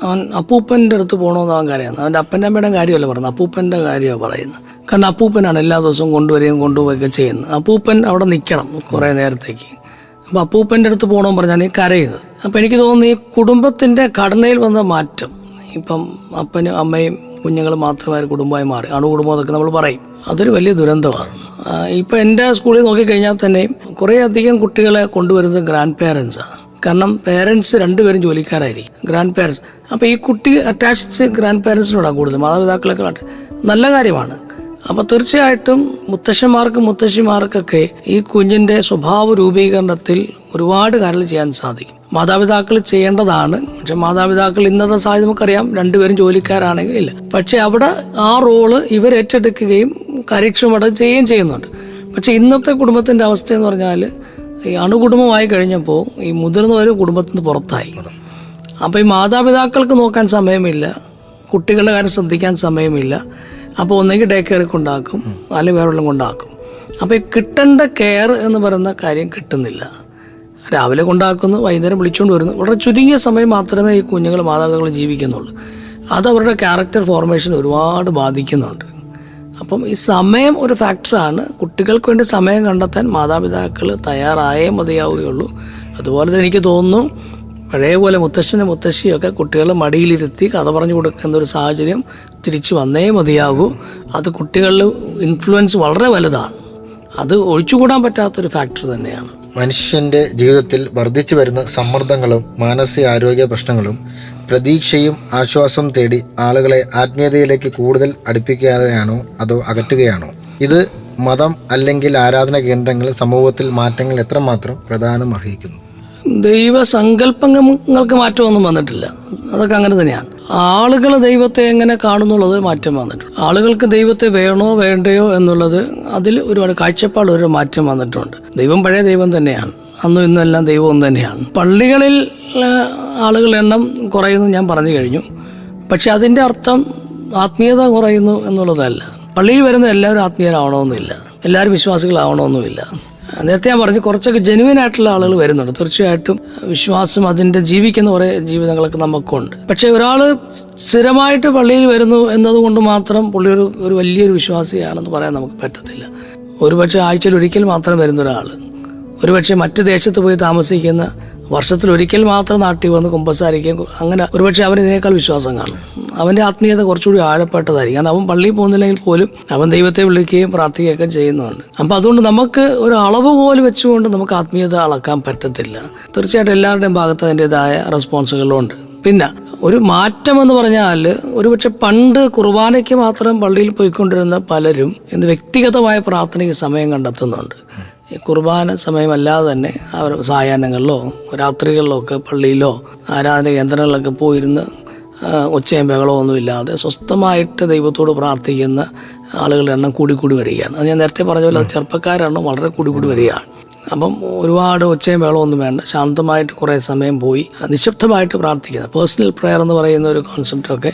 അവൻ അപ്പൂപ്പന്റെ അടുത്ത് പോകണമെന്ന് അവൻ കരയുന്നത് അവന്റെ അപ്പന്റെ അമ്മയുടെ കാര്യമല്ല പറയുന്നത്. അപ്പൂപ്പന്റെ കാര്യമാണ് പറയുന്നത്. കാരണം അപ്പൂപ്പനാണ് എല്ലാ ദിവസവും കൊണ്ടുവരികയും കൊണ്ടുപോവുകയൊക്കെ ചെയ്യുന്നത്. അപ്പൂപ്പൻ അവിടെ നിൽക്കണം കുറേ നേരത്തേക്ക്. അപ്പോൾ അപ്പൂപ്പന്റെ അടുത്ത് പോകണമെന്ന് പറഞ്ഞാൽ ഈ കരയുന്നത്. അപ്പോൾ എനിക്ക് തോന്നുന്നു ഈ കുടുംബത്തിന്റെ ഘടനയിൽ വന്ന മാറ്റം. ഇപ്പം അപ്പനും അമ്മയും കുഞ്ഞുങ്ങൾ മാത്രമായ കുടുംബമായി മാറി. അണുകുടുംബം എന്നൊക്കെ നമ്മൾ പറയും. അതൊരു വലിയ ദുരന്തമാണ്. ഇപ്പം എന്റെ സ്കൂളിൽ നോക്കിക്കഴിഞ്ഞാൽ തന്നെയും കുറേ അധികം കുട്ടികളെ കൊണ്ടുവരുന്നത് ഗ്രാൻഡ് പേരൻസാണ് കാരണം പേരൻസ് രണ്ടുപേരും ജോലിക്കാരായിരിക്കും ഗ്രാൻഡ് പേരൻസ് അപ്പോൾ ഈ കുട്ടി അറ്റാച്ച്ഡ് ഗ്രാൻഡ് പേരൻസിനോടാണ് കൂടുതൽ മാതാപിതാക്കളെക്കാളും നല്ല കാര്യമാണ്. അപ്പോൾ തീർച്ചയായിട്ടും മുത്തശ്ശന്മാർക്കും മുത്തശ്ശിമാർക്കൊക്കെ ഈ കുഞ്ഞിന്റെ സ്വഭാവ രൂപീകരണത്തിൽ ഒരുപാട് കാര്യങ്ങൾ ചെയ്യാൻ സാധിക്കും. മാതാപിതാക്കൾ ചെയ്യേണ്ടതാണ്. പക്ഷെ മാതാപിതാക്കൾ ഇന്നത്തെ സാഹചര്യം നമുക്കറിയാം രണ്ടുപേരും ജോലിക്കാരാണെങ്കിൽ ഇല്ല. പക്ഷെ അവിടെ ആ റോൾ ഇവർ ഏറ്റെടുക്കുകയും കാര്യക്ഷമത ചെയ്യുകയും ചെയ്യുന്നുണ്ട്. പക്ഷെ ഇന്നത്തെ കുടുംബത്തിന്റെ അവസ്ഥ എന്ന് പറഞ്ഞാൽ ഈ അണുകുടുംബമായി കഴിഞ്ഞപ്പോൾ ഈ മുതിർന്നവർ കുടുംബത്തിൽ നിന്ന് പുറത്തായി. അപ്പോൾ ഈ മാതാപിതാക്കൾക്ക് നോക്കാൻ സമയമില്ല കുട്ടികളുടെ കാര്യം ശ്രദ്ധിക്കാൻ സമയമില്ല. അപ്പോൾ ഒന്നെങ്കിൽ ഡേ കെയർ കൊണ്ടാക്കും അല്ലെങ്കിൽ വേറെ കൊണ്ടാക്കും. അപ്പോൾ ഈ കിട്ടേണ്ട കെയർ എന്ന് പറയുന്ന കാര്യം കിട്ടുന്നില്ല. രാവിലെ കൊണ്ടാക്കുന്നു വൈകുന്നേരം വിളിച്ചുകൊണ്ട് വരുന്നു. വളരെ ചുരുങ്ങിയ സമയം മാത്രമേ ഈ കുഞ്ഞുങ്ങൾ മാതാപിതാക്കൾ ജീവിക്കുന്നുള്ളൂ. അത് അവരുടെ ക്യാരക്ടർ ഫോർമേഷൻ ഒരുപാട് ബാധിക്കുന്നുണ്ട്. അപ്പം ഈ സമയം ഒരു ഫാക്ടറാണ്. കുട്ടികൾക്ക് വേണ്ടി സമയം കണ്ടെത്താൻ മാതാപിതാക്കൾ തയ്യാറായേ മതിയാവുകയുള്ളൂ. അതുപോലെ തന്നെ എനിക്ക് തോന്നുന്നു പഴയ പോലെ മുത്തശ്ശനും മുത്തശ്ശിയൊക്കെ കുട്ടികളെ മടിയിലിരുത്തി കഥ പറഞ്ഞു കൊടുക്കുന്ന ഒരു സാഹചര്യം തിരിച്ചു വന്നേ മതിയാകൂ. അത് കുട്ടികളിൽ ഇൻഫ്ലുവൻസ് വളരെ വലുതാണ്. അത് ഒഴിച്ചുകൂടാൻ പറ്റാത്തൊരു ഫാക്ടർ തന്നെയാണ്. മനുഷ്യന്റെ ജീവിതത്തിൽ വർദ്ധിച്ചു വരുന്ന സമ്മർദ്ദങ്ങളും മാനസിക ആരോഗ്യ പ്രശ്നങ്ങളും പ്രതീക്ഷയും ആശ്വാസം തേടി ആളുകളെ ആത്മീയതയിലേക്ക് കൂടുതൽ അടുപ്പിക്കുകയാണോ അതോ അകറ്റുകയാണോ? ഇത് മതം അല്ലെങ്കിൽ ആരാധന കേന്ദ്രങ്ങൾ സമൂഹത്തിൽ മാറ്റങ്ങൾ എത്രമാത്രം പ്രധാനം അർഹിക്കുന്നു? ദൈവസങ്കല്പങ്ങൾക്ക് മാറ്റമൊന്നും വന്നിട്ടില്ല. അതൊക്കെ അങ്ങനെ തന്നെയാണ്. ആളുകൾ ദൈവത്തെ എങ്ങനെ കാണുന്നുള്ളത് മാറ്റം വന്നിട്ടുണ്ട്. ആളുകൾക്ക് ദൈവത്തെ വേണോ വേണ്ടയോ എന്നുള്ളത് അതിൽ ഒരുപാട് കാഴ്ചപ്പാട് ഒരു മാറ്റം വന്നിട്ടുണ്ട്. ദൈവം പഴയ ദൈവം തന്നെയാണ്. അന്നും ഇന്നും എല്ലാം ദൈവം ഒന്ന് തന്നെയാണ്. പള്ളികളിൽ ആളുകളുടെ എണ്ണം കുറയുന്നു ഞാൻ പറഞ്ഞു കഴിഞ്ഞു. പക്ഷെ അതിന്റെ അർത്ഥം ആത്മീയത കുറയുന്നു എന്നുള്ളതല്ല. പള്ളിയിൽ വരുന്ന എല്ലാവരും ആത്മീയരാവണമെന്നില്ല. എല്ലാവരും വിശ്വാസികളാവണമെന്നുമില്ല. നേരത്തെ ഞാൻ പറഞ്ഞു കുറച്ചൊക്കെ ജെനുവിൻ ആയിട്ടുള്ള ആളുകൾ വരുന്നുണ്ട്. തീർച്ചയായിട്ടും വിശ്വാസം അതിന്റെ ജീവിക്കുന്ന കുറേ ജീവിതങ്ങളൊക്കെ നമുക്കുണ്ട്. പക്ഷേ ഒരാൾ സ്ഥിരമായിട്ട് പള്ളിയിൽ വരുന്നു എന്നതുകൊണ്ട് മാത്രം പുള്ളി ഒരു ഒരു വലിയൊരു വിശ്വാസിയാണെന്ന് പറയാൻ നമുക്ക് പറ്റത്തില്ല. ഒരുപക്ഷെ ആഴ്ചയിൽ ഒരിക്കൽ മാത്രം വരുന്ന ഒരാൾ ഒരുപക്ഷെ മറ്റു ദേശത്ത് പോയി താമസിക്കുന്ന വർഷത്തിൽ ഒരിക്കൽ മാത്രം നാട്ടിൽ വന്ന് കുമ്പസാരിക്കുകയും അങ്ങനെ ഒരുപക്ഷെ അവന് ഇതിനേക്കാൾ വിശ്വാസം കാണും. അവന്റെ ആത്മീയത കുറച്ചുകൂടി ആഴപ്പെട്ടതായിരിക്കും. അവൻ പള്ളിയിൽ പോകുന്നില്ലെങ്കിൽ പോലും അവൻ ദൈവത്തെ വിളിക്കുകയും പ്രാർത്ഥിക്കുകയൊക്കെ ചെയ്യുന്നുണ്ട്. അപ്പം അതുകൊണ്ട് നമുക്ക് ഒരു അളവ് പോലെ വെച്ചുകൊണ്ട് നമുക്ക് ആത്മീയത അളക്കാൻ പറ്റത്തില്ല. തീർച്ചയായിട്ടും എല്ലാവരുടെയും ഭാഗത്ത് അതിന്റെതായ റെസ്പോൺസുകളുണ്ട്. പിന്നെ ഒരു മാറ്റം എന്ന് പറഞ്ഞാൽ ഒരുപക്ഷെ പണ്ട് കുർബാനയ്ക്ക് മാത്രം പള്ളിയിൽ പോയിക്കൊണ്ടിരുന്ന പലരും ഇന്ന് വ്യക്തിഗതമായ പ്രാർത്ഥനയ്ക്ക് സമയം കണ്ടെത്തുന്നുണ്ട്. ഈ കുർബാന സമയമല്ലാതെ തന്നെ അവർ സായാഹ്നങ്ങളിലോ രാത്രികളിലോ ഒക്കെ പള്ളിയിലോ ആരാധന കേന്ദ്രങ്ങളിലൊക്കെ പോയിരുന്ന് ഒച്ചയും ബഹളമോ ഒന്നുമില്ലാതെ സ്വസ്ഥമായിട്ട് ദൈവത്തോട് പ്രാർത്ഥിക്കുന്ന ആളുകളുടെ എണ്ണം കൂടി കൂടി വരികയാണ്. അത് ഞാൻ നേരത്തെ പറഞ്ഞ പോലെ ചെറുപ്പക്കാരുടെ എണ്ണം വളരെ കൂടി കൂടി വരികയാണ്. അപ്പം ഒരുപാട് ഒച്ചയും ബഹളം ഒന്നും വേണ്ട. ശാന്തമായിട്ട് കുറേ സമയം പോയി നിശബ്ദമായിട്ട് പ്രാർത്ഥിക്കുന്നത് പേഴ്സണൽ പ്രെയർ എന്ന് പറയുന്ന ഒരു കോൺസെപ്റ്റൊക്കെ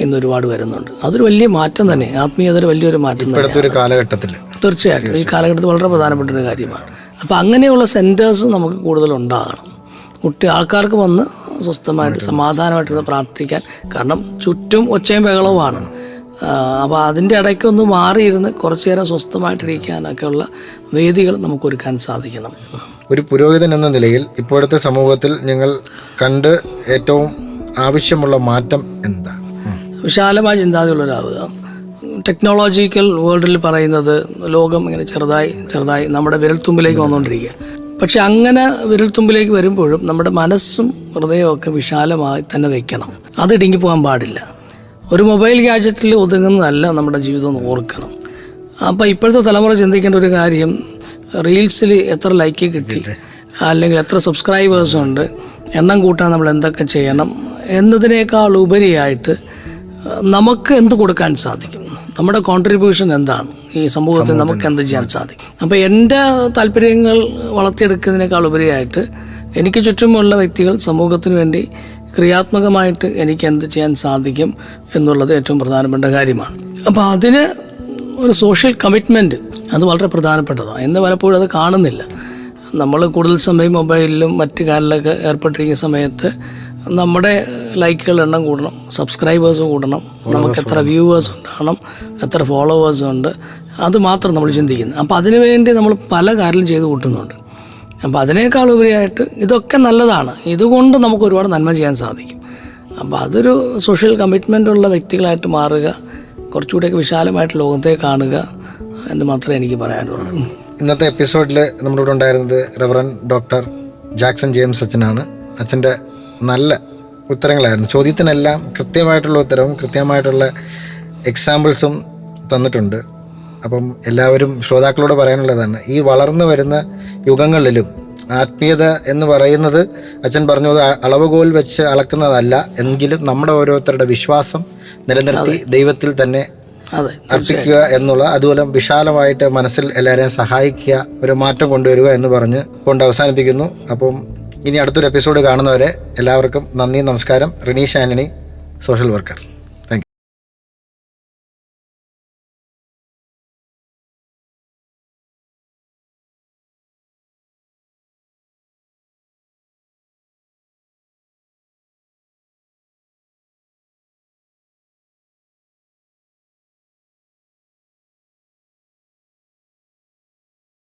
ഇന്ന് ഒരുപാട് വരുന്നുണ്ട്. അതൊരു വലിയ മാറ്റം തന്നെ. ആത്മീയതൊരു വലിയൊരു മാറ്റം ഇപ്പോഴത്തെ ഒരു കാലഘട്ടത്തിൽ. തീർച്ചയായിട്ടും. ഈ കാലഘട്ടത്തിൽ വളരെ പ്രധാനപ്പെട്ട ഒരു കാര്യമാണ്. അപ്പോൾ അങ്ങനെയുള്ള സെന്റേഴ്സ് നമുക്ക് കൂടുതൽ ഉണ്ടാകണം കുട്ടി ആൾക്കാർക്ക് വന്ന് സ്വസ്ഥമായിട്ട് സമാധാനമായിട്ട് പ്രാർത്ഥിക്കാൻ. കാരണം ചുറ്റും ഒച്ചയും ബഹളവുമാണ്. അപ്പോൾ അതിന്റെ ഇടയ്ക്കൊന്ന് മാറിയിരുന്ന് കുറച്ചു നേരം സ്വസ്ഥമായിട്ടിരിക്കാനൊക്കെയുള്ള വേദികൾ നമുക്ക് ഒരുക്കാൻ സാധിക്കണം. ഒരു പുരോഹിതൻ എന്ന നിലയിൽ ഇപ്പോഴത്തെ സമൂഹത്തിൽ നിങ്ങൾ കണ്ട് ഏറ്റവും ആവശ്യമുള്ള മാറ്റം എന്താ? ഉം. വിശാലമായ ചിന്താഗതിയുള്ളവരാവുക ടെക്നോളജിക്കൽ വേൾഡിൽ പറയുന്നത് ലോകം ഇങ്ങനെ ചെറുതായി ചെറുതായി നമ്മുടെ വിരൽത്തുമ്പിലേക്ക് വന്നുകൊണ്ടിരിക്കുക. പക്ഷെ അങ്ങനെ വിരൽത്തുമ്പിലേക്ക് വരുമ്പോഴും നമ്മുടെ മനസ്സും ഹൃദയമൊക്കെ വിശാലമായി തന്നെ വെക്കണം. അത് ഇടുങ്ങി പോകാൻ പാടില്ല. ഒരു മൊബൈൽ ഗാഡ്ജറ്റിൽ ഒതുങ്ങുന്നതല്ല നമ്മുടെ ജീവിതം എന്ന് ഓർക്കണം. അപ്പോൾ ഇപ്പോഴത്തെ തലമുറ ചിന്തിക്കേണ്ട ഒരു കാര്യം റീൽസിൽ എത്ര ലൈക്ക് കിട്ടി. അല്ലെങ്കിൽ എത്ര സബ്സ്ക്രൈബേഴ്സ് ഉണ്ട് എണ്ണം കൂട്ടാൻ നമ്മൾ എന്തൊക്കെ ചെയ്യണം എന്നതിനേക്കാൾ ഉപരിയായിട്ട് നമുക്ക് എന്ത് കൊടുക്കാൻ സാധിക്കും? നമ്മുടെ കോൺട്രിബ്യൂഷൻ എന്താണ്? ഈ സമൂഹത്തിൽ നമുക്ക് എന്ത് ചെയ്യാൻ സാധിക്കും? അപ്പോൾ എന്റെ താല്പര്യങ്ങൾ വളർത്തിയെടുക്കുന്നതിനേക്കാൾ ഉപരിയായിട്ട് എനിക്ക് ചുറ്റുമുള്ള വ്യക്തികൾ സമൂഹത്തിന് വേണ്ടി ക്രിയാത്മകമായിട്ട് എനിക്ക് എന്ത് ചെയ്യാൻ സാധിക്കും എന്നുള്ളത് ഏറ്റവും പ്രധാനപ്പെട്ട കാര്യമാണ്. അപ്പോൾ അതിന് ഒരു സോഷ്യൽ കമ്മിറ്റ്മെന്റ് അത് വളരെ പ്രധാനപ്പെട്ടതാണ്. എന്ന് പലപ്പോഴും അത് കാണുന്നില്ല. നമ്മൾ കൂടുതൽ സമയം മൊബൈലിലും മറ്റു കാര്യങ്ങളിലൊക്കെ ഏർപ്പെട്ടിരിക്കുന്ന സമയത്ത് നമ്മുടെ ലൈക്കുകളുടെ എണ്ണം കൂടണം സബ്സ്ക്രൈബേഴ്സ് കൂടണം നമുക്ക് എത്ര വ്യൂവേഴ്സ് ഉണ്ടാകണം എത്ര ഫോളോവേഴ്സ് ഉണ്ട് അത് മാത്രം നമ്മൾ ചിന്തിക്കുന്നത്. അപ്പോൾ അതിനുവേണ്ടി നമ്മൾ പല കാര്യം ചെയ്ത് കൂട്ടുന്നുണ്ട്. അപ്പോൾ അതിനേക്കാൾ ഉപരിയായിട്ട് ഇതൊക്കെ നല്ലതാണ്. ഇതുകൊണ്ട് നമുക്ക് ഒരുപാട് നന്മ ചെയ്യാൻ സാധിക്കും. അപ്പോൾ അതൊരു സോഷ്യൽ കമ്മിറ്റ്മെന്റ് ഉള്ള വ്യക്തികളായിട്ട് മാറുക കുറച്ചുകൂടെയൊക്കെ വിശാലമായിട്ട് ലോകത്തെ കാണുക എന്ന് മാത്രമേ എനിക്ക് പറയാനുള്ളൂ. ഇന്നത്തെ എപ്പിസോഡിൽ നമ്മുടെ ഇവിടെ ഉണ്ടായിരുന്നത് റെവറൻ ഡോക്ടർ ജാക്സൺ ജെയിംസ് അച്ഛനാണ്. അച്ഛന്റെ നല്ല ഉത്തരങ്ങളായിരുന്നു. ചോദ്യത്തിനെല്ലാം കൃത്യമായിട്ടുള്ള ഉത്തരവും കൃത്യമായിട്ടുള്ള എക്സാമ്പിൾസും തന്നിട്ടുണ്ട്. അപ്പം എല്ലാവരും ശ്രോതാക്കളോട് പറയാനുള്ളതാണ് ഈ വളർന്നു വരുന്ന യുഗങ്ങളിലും ആത്മീയത എന്ന് പറയുന്നത് അച്ഛൻ പറഞ്ഞു അത് അളവുകോൽ വെച്ച് അളക്കുന്നതല്ല എങ്കിലും നമ്മുടെ ഓരോരുത്തരുടെ വിശ്വാസം നിലനിർത്തി ദൈവത്തിൽ തന്നെ അർപ്പിക്കുക എന്നുള്ള അതുപോലെ വിശാലമായിട്ട് മനസ്സിൽ എല്ലാവരെയും സഹായിക്കുക ഒരു മാറ്റം കൊണ്ടുവരിക എന്ന് പറഞ്ഞ് കൊണ്ട് അവസാനിപ്പിക്കുന്നു. അപ്പം ഇനി അടുത്തൊരു എപ്പിസോഡ് കാണുന്നവരെ എല്ലാവർക്കും നന്ദി നമസ്കാരം. Rineesh Antony social worker